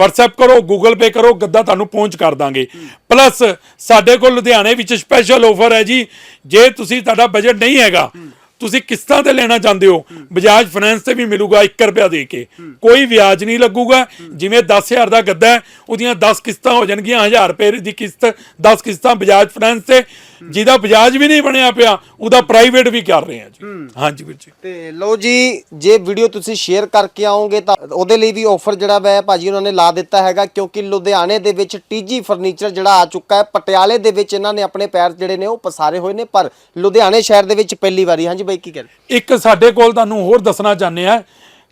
WhatsApp ਕਰੋ Google Pay ਕਰੋ ਗੱਦਾ ਤੁਹਾਨੂੰ ਪਹੁੰਚ ਕਰ ਦਾਂਗੇ। ਪਲੱਸ ਸਾਡੇ ਕੋਲ ਲੁਧਿਆਣੇ ਵਿੱਚ ਸਪੈਸ਼ਲ ਆਫਰ ਹੈ ਜੀ। ਜੇ ਤੁਸੀਂ ਤੁਹਾਡਾ ਬਜਟ ਨਹੀਂ ਹੈਗਾ ਤੁਸੀਂ ਕਿਸ਼ਤਾਂ ਤੇ ਲੈਣਾ ਚਾਹੁੰਦੇ ਹੋ? ਬਜਾਜ ਫਾਈਨੈਂਸ ਤੇ ਵੀ ਮਿਲੂਗਾ 1 ਰੁਪਿਆ ਦੇ ਕੇ। ਕੋਈ ਵਿਆਜ ਨਹੀਂ ਲੱਗੂਗਾ। ਜਿਵੇਂ 10000 ਦਾ ਗੱਦਾ ਉਹਦੀਆਂ 10 ਕਿਸ਼ਤਾਂ ਹੋ ਜਾਣਗੀਆਂ 1000 ਰੁਪਏ ਦੀ ਕਿਸ਼ਤ 10 ਕਿਸ਼ਤਾਂ ਬਜਾਜ ਫਾਈਨੈਂਸ ਤੇ। ਜਿਹਦਾ ਬਜਾਜ ਵੀ ਨਹੀਂ ਬਣਿਆ ਪਿਆ ਉਹਦਾ ਪ੍ਰਾਈਵੇਟ ਵੀ ਕਰ ਰਹੇ ਹਾਂ ਜੀ। ਹਾਂਜੀ ਵੀਰ ਜੀ। ਤੇ ਲਓ ਜੀ ਜੇ ਵੀਡੀਓ ਤੁਸੀਂ ਸ਼ੇਅਰ ਕਰਕੇ ਆਓਗੇ ਤਾਂ ਉਹਦੇ ਲਈ ਵੀ ਆਫਰ ਜਿਹੜਾ ਵੈ ਭਾਜੀ ਉਹਨਾਂ ਨੇ ਲਾ ਦਿੱਤਾ ਹੈਗਾ ਕਿਉਂਕਿ ਲੁਧਿਆਣੇ ਦੇ ਵਿੱਚ ਟੀਜੀ ਫਰਨੀਚਰ ਜਿਹੜਾ ਆ ਚੁੱਕਾ ਹੈ ਪਟਿਆਲੇ ਦੇ ਵਿੱਚ ਇਹਨਾਂ ਨੇ ਆਪਣੇ ਪੈਰ ਜਿਹੜੇ ਨੇ ਉਹ ਪਸਾਰੇ ਹੋਏ ਨੇ ਪਰ ਲੁਧਿਆਣੇ ਸ਼ਹਿਰ ਦੇ ਵਿੱਚ ਪਹਿਲੀ ਵਾਰੀ। ਹਾਂਜੀ ਬਾਈ ਕੀ ਕਹਿੰਦੇ ਇੱਕ ਸਾਡੇ ਕੋਲ ਤੁਹਾਨੂੰ ਹੋਰ ਦੱਸਣਾ ਚਾਹੁੰਦੇ ਆ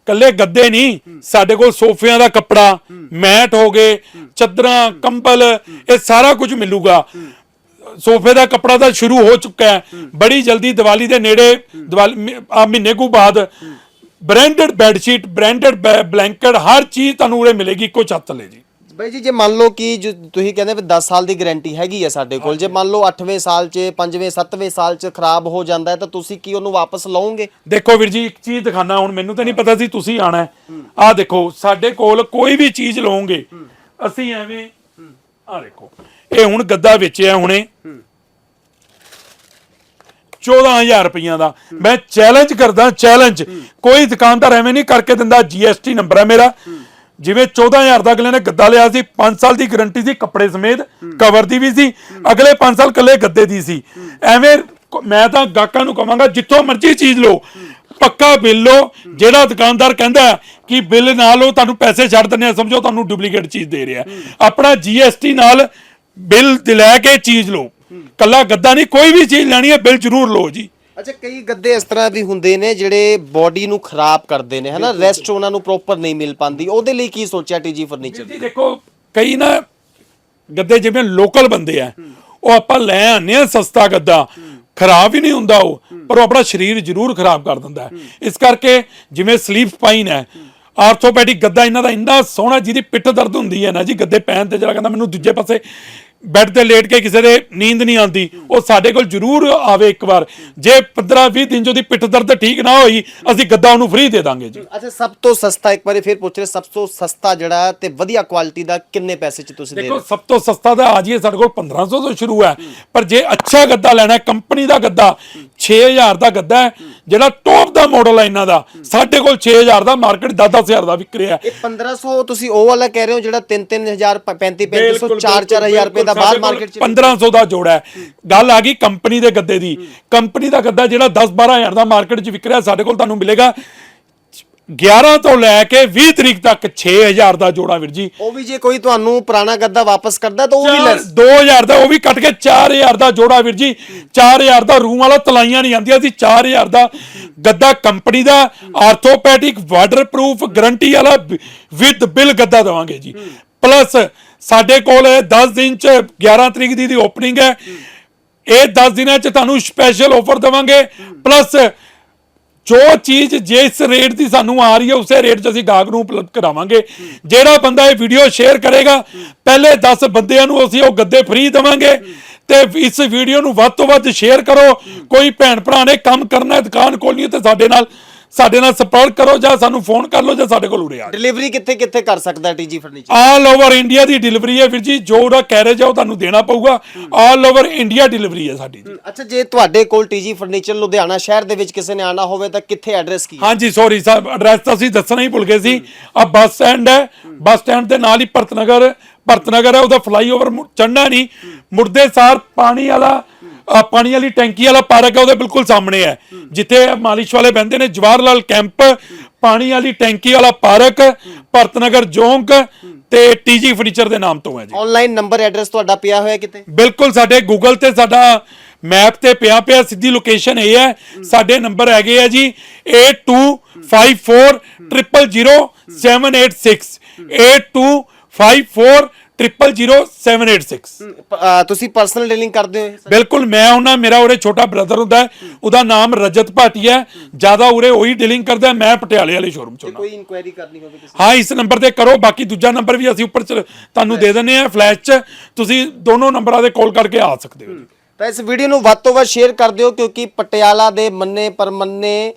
ਕੱਲੇ ਗੱਦੇ ਨਹੀਂ ਸਾਡੇ ਕੋਲ ਸੋਫਿਆਂ ਦਾ ਕੱਪੜਾ ਮੈਟ ਹੋ ਗਏ ਚੱਦਰਾਂ ਕੰਬਲ ਇਹ ਸਾਰਾ ਕੁਝ ਮਿਲੂਗਾ। ਸੋਫੇ ਦਾ ਕੱਪੜਾ ਤਾਂ ਸ਼ੁਰੂ ਹੋ ਚੁੱਕਾ ਹੈ। ਬੜੀ ਜਲਦੀ ਦੀਵਾਲੀ ਦੇ ਨੇੜੇ ਦੀਵਾਲੀ ਆ ਮਹੀਨੇ ਕੁ ਬਾਅਦ branded bed sheet branded blanket ਹਰ ਚੀਜ਼ ਤੁਹਾਨੂੰ ਉਰੇ ਮਿਲੇਗੀ ਇੱਕੋ ਛੱਤ ਥੱਲੇ ਜੀ। ਬਾਈ ਜੀ ਜੇ ਮੰਨ ਲਓ ਕਿ ਤੁਸੀਂ ਕਹਿੰਦੇ ਵੀ 10 ਸਾਲ ਦੀ ਗਾਰੰਟੀ ਹੈਗੀ ਆ ਸਾਡੇ ਕੋਲ ਜੇ ਮੰਨ ਲਓ 8ਵੇਂ ਸਾਲ 'ਚ 5ਵੇਂ 7ਵੇਂ ਸਾਲ 'ਚ ਖਰਾਬ ਹੋ ਜਾਂਦਾ ਹੈ ਤਾਂ ਤੁਸੀਂ ਕੀ ਉਹਨੂੰ ਵਾਪਸ ਲਓਗੇ? ਦੇਖੋ ਵੀਰ ਜੀ ਇੱਕ ਚੀਜ਼ ਦਿਖਾਣਾ ਹੁਣ ਮੈਨੂੰ ਤਾਂ ਨਹੀਂ ਪਤਾ ਸੀ ਤੁਸੀਂ ਆਣਾ ਹੈ। ਆਹ ਦੇਖੋ ਸਾਡੇ ਕੋਲ ਕੋਈ ਵੀ ਚੀਜ਼ ਲਓਗੇ ਅਸੀਂ ਐਵੇਂ ਆਹ ਦੇਖੋ ਇਹ ਹੁਣ ਗੱਦਾ ਵੇਚਿਆ ਹੁਣੇ। 14000 ਰੁਪਈਆਂ ਦਾ। ਮੈਂ ਚੈਲੰਜ ਕਰਦਾ ਚੈਲੰਜ ਕੋਈ ਦੁਕਾਨਦਾਰ ਐਵੇਂ ਨਹੀਂ ਕਰਕੇ ਦਿੰਦਾ ਜੀਐਸਟੀ ਨੰਬਰ ਹੈ ਮੇਰਾ। ਜਿਵੇਂ 14000 ਦਾ ਅਗਲੇ ਨੇ ਗੱਦਾ ਲਿਆ ਸੀ 5 ਸਾਲ ਦੀ ਗਾਰੰਟੀ ਸੀ ਕੱਪੜੇ ਸਮੇਤ ਕਵਰ ਦੀ ਵੀ ਸੀ, ਅਗਲੇ 5 ਸਾਲ ਕੱਲੇ ਗੱਦੇ ਦੀ ਸੀ। ਐਵੇਂ ਮੈਂ ਤਾਂ ਗਾਹਕਾਂ ਨੂੰ ਕਹਾਂਗਾ ਜਿੱਥੋਂ ਮਰਜ਼ੀ ਚੀਜ਼ ਲਓ, ਪੱਕਾ ਬਿੱਲ ਲਓ, ਜਿਹੜਾ ਦੁਕਾਨਦਾਰ ਕਹਿੰਦਾ ਕਿ ਬਿੱਲ ਨਾ ਲਓ, ਤੁਹਾਨੂੰ ਪੈਸੇ ਛੱਡ ਦਿੰਦੇ ਆ, ਸਮਝੋ ਤੁਹਾਨੂੰ ਡੁਪਲੀਕੇਟ ਚੀਜ਼ ਦੇ ਰਿਹਾ। ਆਪਣਾ ਜੀਐਸਟੀ ਨਾਲ ਬਿੱਲ ਦਿਲਾ ਕੇ ਚੀਜ਼ ਲਓ। ਕੱਲਾ ਗੱਦਾ ਨਹੀਂ ਕੋਈ ਵੀ ਚੀਜ਼ ਲੈਣੀ ਹੈ ਬਿੱਲ ਜ਼ਰੂਰ ਲਓ ਜੀ। ਅੱਛਾ ਕਈ ਗੱਦੇ ਇਸ ਤਰ੍ਹਾਂ ਵੀ ਹੁੰਦੇ ਨੇ ਜਿਹੜੇ ਬਾਡੀ ਨੂੰ ਖਰਾਬ ਕਰਦੇ ਨੇ ਹਨਾ? ਰੈਸਟ ਉਹਨਾਂ ਨੂੰ ਪ੍ਰੋਪਰ ਨਹੀਂ ਮਿਲ ਪਾਉਂਦੀ ਉਹਦੇ ਲਈ ਕੀ ਸੋਚਿਆ ਟੀਜੀ ਫਰਨੀਚਰ ਜੀ ਦੇਖੋ ਕਈ ਨਾ ਗੱਦੇ ਜਿਵੇਂ ਲੋਕਲ ਬੰਦੇ ਆ ਉਹ ਆਪਾਂ ਲੈ ਆਨੇ ਆ ਸਸਤਾ ਗੱਦਾ। ਖਰਾਬ ਹੀ ਨਹੀਂ ਹੁੰਦਾ ਉਹ ਪਰ ਉਹ ਆਪਣਾ ਸਰੀਰ ਜ਼ਰੂਰ ਖਰਾਬ ਕਰ ਦਿੰਦਾ। ਇਸ ਕਰਕੇ ਜਿਵੇਂ ਸਲੀਪ ਸਪਾਈਨ ਹੈ ਆਰਥੋਪੈਡਿਕ ਗੱਦਾ ਇਹਨਾਂ ਦਾ ਇੰਨਾ ਸੋਹਣਾ ਜਿਹਦੀ ਪਿੱਠ ਦਰਦ ਹੁੰਦੀ ਹੈ ਨਾ ਜੀ ਗੱਦੇ ਪੈਣ ਤੇ ਜਿਹੜਾ ਕਹਿੰਦਾ ਮੈਨੂੰ ਦੂਜੇ ਪਾਸੇ ਬੈੱਡ ਤੇ ਲੇਟ ਕੇ ਕਿਸੇ ਦੇ ਨੀਂਦ ਨਹੀਂ ਆਉਂਦੀ ਉਹ ਸਾਡੇ ਕੋਲ ਜ਼ਰੂਰ ਆਵੇ ਇੱਕ ਵਾਰ। ਜੇ 15 20 ਦਿਨ ਜੋ ਦੀ ਪਿੱਠ ਦਰਦ ਠੀਕ ਨਾ ਹੋਈ ਅਸੀਂ ਗੱਦਾ ਉਹਨੂੰ ਫ੍ਰੀ ਦੇ ਦਾਂਗੇ ਜੀ। ਅੱਛਾ ਸਭ ਤੋਂ ਸਸਤਾ ਇੱਕ ਵਾਰੀ ਫਿਰ ਪੁੱਛ ਰਹੇ ਸਭ ਤੋਂ ਸਸਤਾ ਜਿਹੜਾ ਤੇ ਵਧੀਆ ਕੁਆਲਿਟੀ ਦਾ ਕਿੰਨੇ ਪੈਸੇ 'ਚ ਤੁਸੀਂ ਦੇ ਰਹੇ ਦੇਖੋ ਸਭ ਤੋਂ ਸਸਤਾ ਤਾਂ ਆ ਜੀਏ ਸਾਡੇ ਕੋਲ 1500 ਤੋਂ ਸ਼ੁਰੂ ਹੈ। ਪਰ ਜੇ ਅੱਛਾ ਗੱਦਾ ਲੈਣਾ ਹੈ ਕੰਪਨੀ ਦਾ ਗੱਦਾ 6000 ਦਾ ਗੱਦਾ ਹੈ ਜਿਹੜਾ ਟੌਪ ਦਾ ਮਾਡਲ ਹੈ ਇਹਨਾਂ ਦਾ ਸਾਡੇ ਕੋਲ 6000 ਦਾ ਮਾਰਕੀਟ 10-10000 ਦਾ ਵਿਕ ਰਿਹਾ ਹੈ। ਇਹ 1500 ਤੁਸੀਂ ਉਹ ਵਾਲਾ ਕਹਿ ਰਹੇ ਹੋ ਜਿਹੜਾ 3-3000 35 3500 4-4000 ਰੁਪਏ ਦਾ ਬਾਹਰ ਮਾਰਕੀਟ 'ਚ 1500 ਦਾ ਜੋੜਾ ਹੈ। ਗੱਲ ਆ ਗਈ ਕੰਪਨੀ ਦੇ ਗੱਦੇ ਦੀ। ਕੰਪਨੀ ਦਾ ਗੱਦਾ ਜਿਹੜਾ 10-12000 ਦਾ ਮਾਰਕੀਟ 'ਚ ਵਿਕ ਰਿਹਾ ਸਾਡੇ ਕੋਲ ਤੁਹਾਨੂੰ ਮਿਲੇਗਾ। 11 ਤੋਂ ਲੈ ਕੇ 20 ਤਰੀਕ ਤੱਕ 6000 ਦਾ ਜੋੜਾ ਵੀਰ ਜੀ। ਉਹ ਵੀ ਜੇ ਕੋਈ ਤੁਹਾਨੂੰ ਪੁਰਾਣਾ ਗੱਦਾ ਵਾਪਸ ਕਰਦਾ ਤਾਂ ਉਹ ਵੀ ਲੈਸ 2000 ਦਾ ਉਹ ਵੀ ਕੱਟ ਕੇ 4000 ਦਾ ਜੋੜਾ ਵੀਰ ਜੀ। 4000 ਦਾ ਰੂਮ ਵਾਲਾ ਤਲਾਈਆਂ ਨਹੀਂ ਆਉਂਦੀਆਂ ਸੀ 4000 ਦਾ ਗੱਦਾ ਕੰਪਨੀ ਦਾ। ਆਰਥੋਪੈਡਿਕ ਵਾਟਰਪ੍ਰੂਫ ਗਾਰੰਟੀ ਵਾਲਾ ਵਿਦ ਬਿੱਲ ਗੱਦਾ ਦਵਾਂਗੇ ਜੀ। ਪਲੱਸ ਸਾਡੇ ਕੋਲ 10 ਦਿਨ ਚ 11 ਤਰੀਕ ਦੀ ਦੀ ਓਪਨਿੰਗ ਹੈ। ਇਹ 10 ਦਿਨਾਂ ਚ ਤੁਹਾਨੂੰ ਸਪੈਸ਼ਲ ਆਫਰ ਦਵਾਂਗੇ। ਪਲੱਸ ਜੋ ਚੀਜ਼ ਜਿਸ ਰੇਟ ਦੀ ਸਾਨੂੰ ਆ ਰਹੀ ਹੈ, ਉਸੇ ਰੇਟ 'ਚ ਅਸੀਂ ਗਾਹਕ ਨੂੰ ਉਪਲਬਧ ਕਰਾਵਾਂਗੇ। ਜਿਹੜਾ ਬੰਦਾ ਇਹ ਵੀਡੀਓ ਸ਼ੇਅਰ ਕਰੇਗਾ, ਪਹਿਲੇ 10 ਬੰਦਿਆਂ ਨੂੰ ਅਸੀਂ ਉਹ ਗੱਦੇ ਫ੍ਰੀ ਦੇਵਾਂਗੇ ਤੇ ਇਸ ਵੀਡੀਓ ਨੂੰ ਵੱਧ ਤੋਂ ਵੱਧ ਸ਼ੇਅਰ ਕਰੋ। ਕੋਈ ਭੈਣ ਭਰਾ ਨੇ ਕੰਮ ਕਰਨਾ ਦੁਕਾਨ ਖੋਲਣੀ ਹੈ ਤੇ ਸਾਡੇ ਨਾਲ ਸਾਡੇ ਨਾਲ ਸੰਪਰਕ ਕਰੋ ਜਾਂ ਸਾਨੂੰ ਫੋਨ ਕਰ ਲਓ ਜਾਂ ਸਾਡੇ ਕੋਲ ਉਰੇ ਆ। ਡਿਲੀਵਰੀ ਕਿੱਥੇ ਕਿੱਥੇ ਕਰ ਸਕਦਾ TG furniture all over India ਦੀ ਡਿਲੀਵਰੀ ਹੈ ਵੀਰ ਜੀ ਜੋ ਉਹਦਾ ਕੈਰੇਜ ਹੈ ਉਹ ਤੁਹਾਨੂੰ ਦੇਣਾ ਪਊਗਾ। ਆਲ ਓਵਰ ਇੰਡੀਆ ਡਿਲੀਵਰੀ ਹੈ ਸਾਡੀ ਜੀ। ਅੱਛਾ ਜੇ ਤੁਹਾਡੇ ਕੋਲ ਟੀਜੀ ਫਰਨੀਚਰ ਲੁਧਿਆਣਾ ਸ਼ਹਿਰ ਦੇ ਵਿੱਚ ਕਿਸੇ ਨੇ ਆਣਾ ਹੋਵੇ ਤਾਂ ਕਿੱਥੇ ਐਡਰੈਸ ਕੀ ਹੈ? ਹਾਂਜੀ ਸੌਰੀ ਸਾਹਿਬ ਐਡਰੈਸ ਤਾਂ ਅਸੀਂ ਦੱਸਣਾ ਹੀ ਭੁੱਲ ਗਏ ਸੀ। ਆ ਬੱਸ ਸਟੈਂਡ ਹੈ ਬੱਸ ਸਟੈਂਡ ਦੇ ਨਾਲ ਹੀ ਭਰਤਨਗਰ ਭਰਤਨਗਰ ਹੈ ਉਹਦਾ ਫਲਾਈਓਵਰ ਚੜਨਾ ਨਹੀਂ। ਮੁੜਦੇ ਸਾਰ ਪਾਣੀ ਵਾਲਾ ਆ ਪਾਣੀ ਵਾਲੀ ਟੈਂਕੀ ਵਾਲਾ ਪਾਰਕ ਹੈ ਉਹਦੇ ਬਿਲਕੁਲ ਸਾਹਮਣੇ ਹੈ। ਜਿੱਥੇ ਮਾਲਿਸ਼ ਵਾਲੇ ਬੰਦੇ ਨੇ ਜਵਾਹਰ ਲਾਲ ਕੈਂਪ ਪਾਣੀ ਵਾਲੀ ਟੈਂਕੀ ਵਾਲਾ ਪਾਰਕ ਭਰਤਨਗਰ ਜੋਂਕ ਤੇ ਟੀਜੀ ਫਰਨੀਚਰ ਦੇ ਨਾਮ ਤੋਂ ਹੈ ਜੀ। ਆਨਲਾਈਨ ਨੰਬਰ ਐਡਰੈਸ ਤੁਹਾਡਾ ਪਿਆ ਹੋਇਆ ਕਿਤੇ? ਬਿਲਕੁਲ ਸਾਡੇ ਗੂਗਲ ਤੇ ਸਾਡਾ ਮੈਪ ਤੇ ਪਿਆ ਪਿਆ ਸਿੱਧੀ ਲੋਕੇਸ਼ਨ ਇਹ ਹੈ। ਸਾਡੇ ਨੰਬਰ ਹੈਗੇ ਆ ਜੀ 8254000786 8254 00786 ਤੁਸੀਂ ਪਰਸਨਲ ਡੀਲਿੰਗ ਕਰਦੇ ਹੋ ਬਿਲਕੁਲ ਮੈਂ ਉਹਨਾਂ ਮੇਰਾ ਉਰੇ ਛੋਟਾ ਬ੍ਰਦਰ ਹੁੰਦਾ ਹੈ, ਉਹਦਾ ਨਾਮ ਰਜਤ ਭਾਟੀ ਹੈ ਜ਼ਿਆਦਾ ਉਰੇ ਉਹੀ ਡੀਲਿੰਗ ਕਰਦਾ ਮੈਂ ਪਟਿਆਲੇ ਵਾਲੇ ਸ਼ੋਰੂਮ ਚ ਕੋਈ ਇਨਕੁਆਇਰੀ ਕਰਨੀ ਹੋਵੇ ਕਿਸੇ ਹਾਂ ਇਸ ਨੰਬਰ ਤੇ ਕਰੋ ਬਾਕੀ ਦੂਜਾ ਨੰਬਰ ਵੀ ਅਸੀਂ ਉੱਪਰ ਤੁਹਾਨੂੰ ਦੇ ਦਿੰਦੇ ਆ ਫਲੈਸ਼ ਚ। ਤੁਸੀਂ ਦੋਨੋਂ ਨੰਬਰਾਂ ਤੇ ਕਾਲ ਕਰਕੇ ਆ ਸਕਦੇ ਹੋ ਤਾਂ ਇਸ ਵੀਡੀਓ ਨੂੰ ਵੱਧ ਤੋਂ ਵੱਧ ਸ਼ੇਅਰ ਕਰ ਦਿਓ ਕਿਉਂਕਿ ਪਟਿਆਲਾ ਦੇ ਮੰਨੇ ਪਰਮੰਨੇ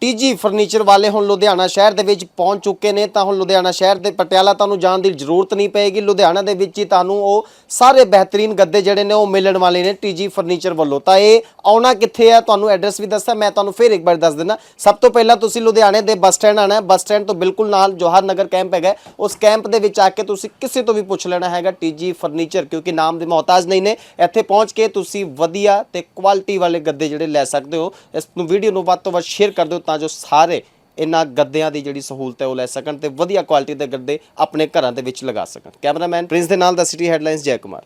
ਟੀਜੀ ਫਰਨੀਚਰ ਵਾਲੇ ਹੁਣ ਲੁਧਿਆਣਾ ਸ਼ਹਿਰ ਦੇ ਵਿੱਚ ਪਹੁੰਚ ਚੁੱਕੇ ਨੇ, ਤਾਂ ਹੁਣ ਲੁਧਿਆਣਾ ਸ਼ਹਿਰ ਦੇ ਪਟਿਆਲਾ ਤੁਹਾਨੂੰ ਜਾਣ ਦੀ ਜ਼ਰੂਰਤ ਨਹੀਂ ਪਏਗੀ। ਲੁਧਿਆਣਾ ਦੇ ਵਿੱਚ ਹੀ ਤੁਹਾਨੂੰ ਉਹ ਸਾਰੇ ਬਿਹਤਰੀਨ ਗੱਦੇ ਜਿਹੜੇ ਨੇ ਉਹ ਮਿਲਣ ਵਾਲੇ ਨੇ ਟੀਜੀ ਫਰਨੀਚਰ ਵੱਲੋਂ। ਤਾਂ ਇਹ ਆਉਣਾ ਕਿੱਥੇ ਆ? ਤੁਹਾਨੂੰ ਐਡਰੈਸ ਵੀ ਦੱਸਿਆ ਮੈਂ ਤੁਹਾਨੂੰ ਫਿਰ ਇੱਕ ਵਾਰ ਦੱਸ ਦਿੰਦਾ। ਸਭ ਤੋਂ ਪਹਿਲਾਂ ਤੁਸੀਂ ਲੁਧਿਆਣੇ ਦੇ ਬੱਸ ਸਟੈਂਡ ਆਣਾ ਹੈ। ਬੱਸ ਸਟੈਂਡ ਤੋਂ ਬਿਲਕੁਲ ਨਾਲ ਜੋਹਰ ਨਗਰ ਕੈਂਪ ਹੈਗਾ ਉਸ ਕੈਂਪ ਦੇ ਵਿੱਚ ਆ ਕੇ ਤੁਸੀਂ ਕਿਸੇ ਤੋਂ ਵੀ ਪੁੱਛ ਲੈਣਾ ਹੈਗਾ ਟੀਜੀ ਫਰਨੀਚਰ, ਕਿਉਂਕਿ ਨਾਮ ਦੇ ਮੁਹਤਾਜ ਨਹੀਂ ਨੇ। ਇੱਥੇ ਪਹੁੰਚ ਕੇ ਤੁਸੀਂ ਵਧੀਆ ਤੇ ਕੁਆਲਿਟੀ ਵਾਲੇ ਗੱਦੇ ਜਿਹੜੇ ਲੈ ਸਕਦੇ ਹੋ। ਇਸ ਨੂੰ ਵੀਡੀਓ ਨੂੰ ਵੱਧ ਤੋਂ ਵੱਧ ਸ਼ੇਅਰ ਕਰ ਦਿਓ ਤਾਂ ਜੋ ਸਾਰੇ ਇਹਨਾਂ ਗੱਦਿਆਂ ਦੀ ਜਿਹੜੀ ਸਹੂਲਤ ਹੈ ਉਹ ਲੈ ਸਕਣ ਤੇ ਵਧੀਆ ਕੁਆਲਿਟੀ ਦੇ ਗੱਦੇ ਆਪਣੇ ਘਰਾਂ ਦੇ ਵਿੱਚ ਲਗਾ ਸਕਣ। ਕੈਮਰਾਮੈਨ ਪ੍ਰਿੰਸ ਦੇ ਨਾਲ ਦਾ ਸਿਟੀ ਹੈਡਲਾਈਨਸ ਜੈ ਕੁਮਾਰ।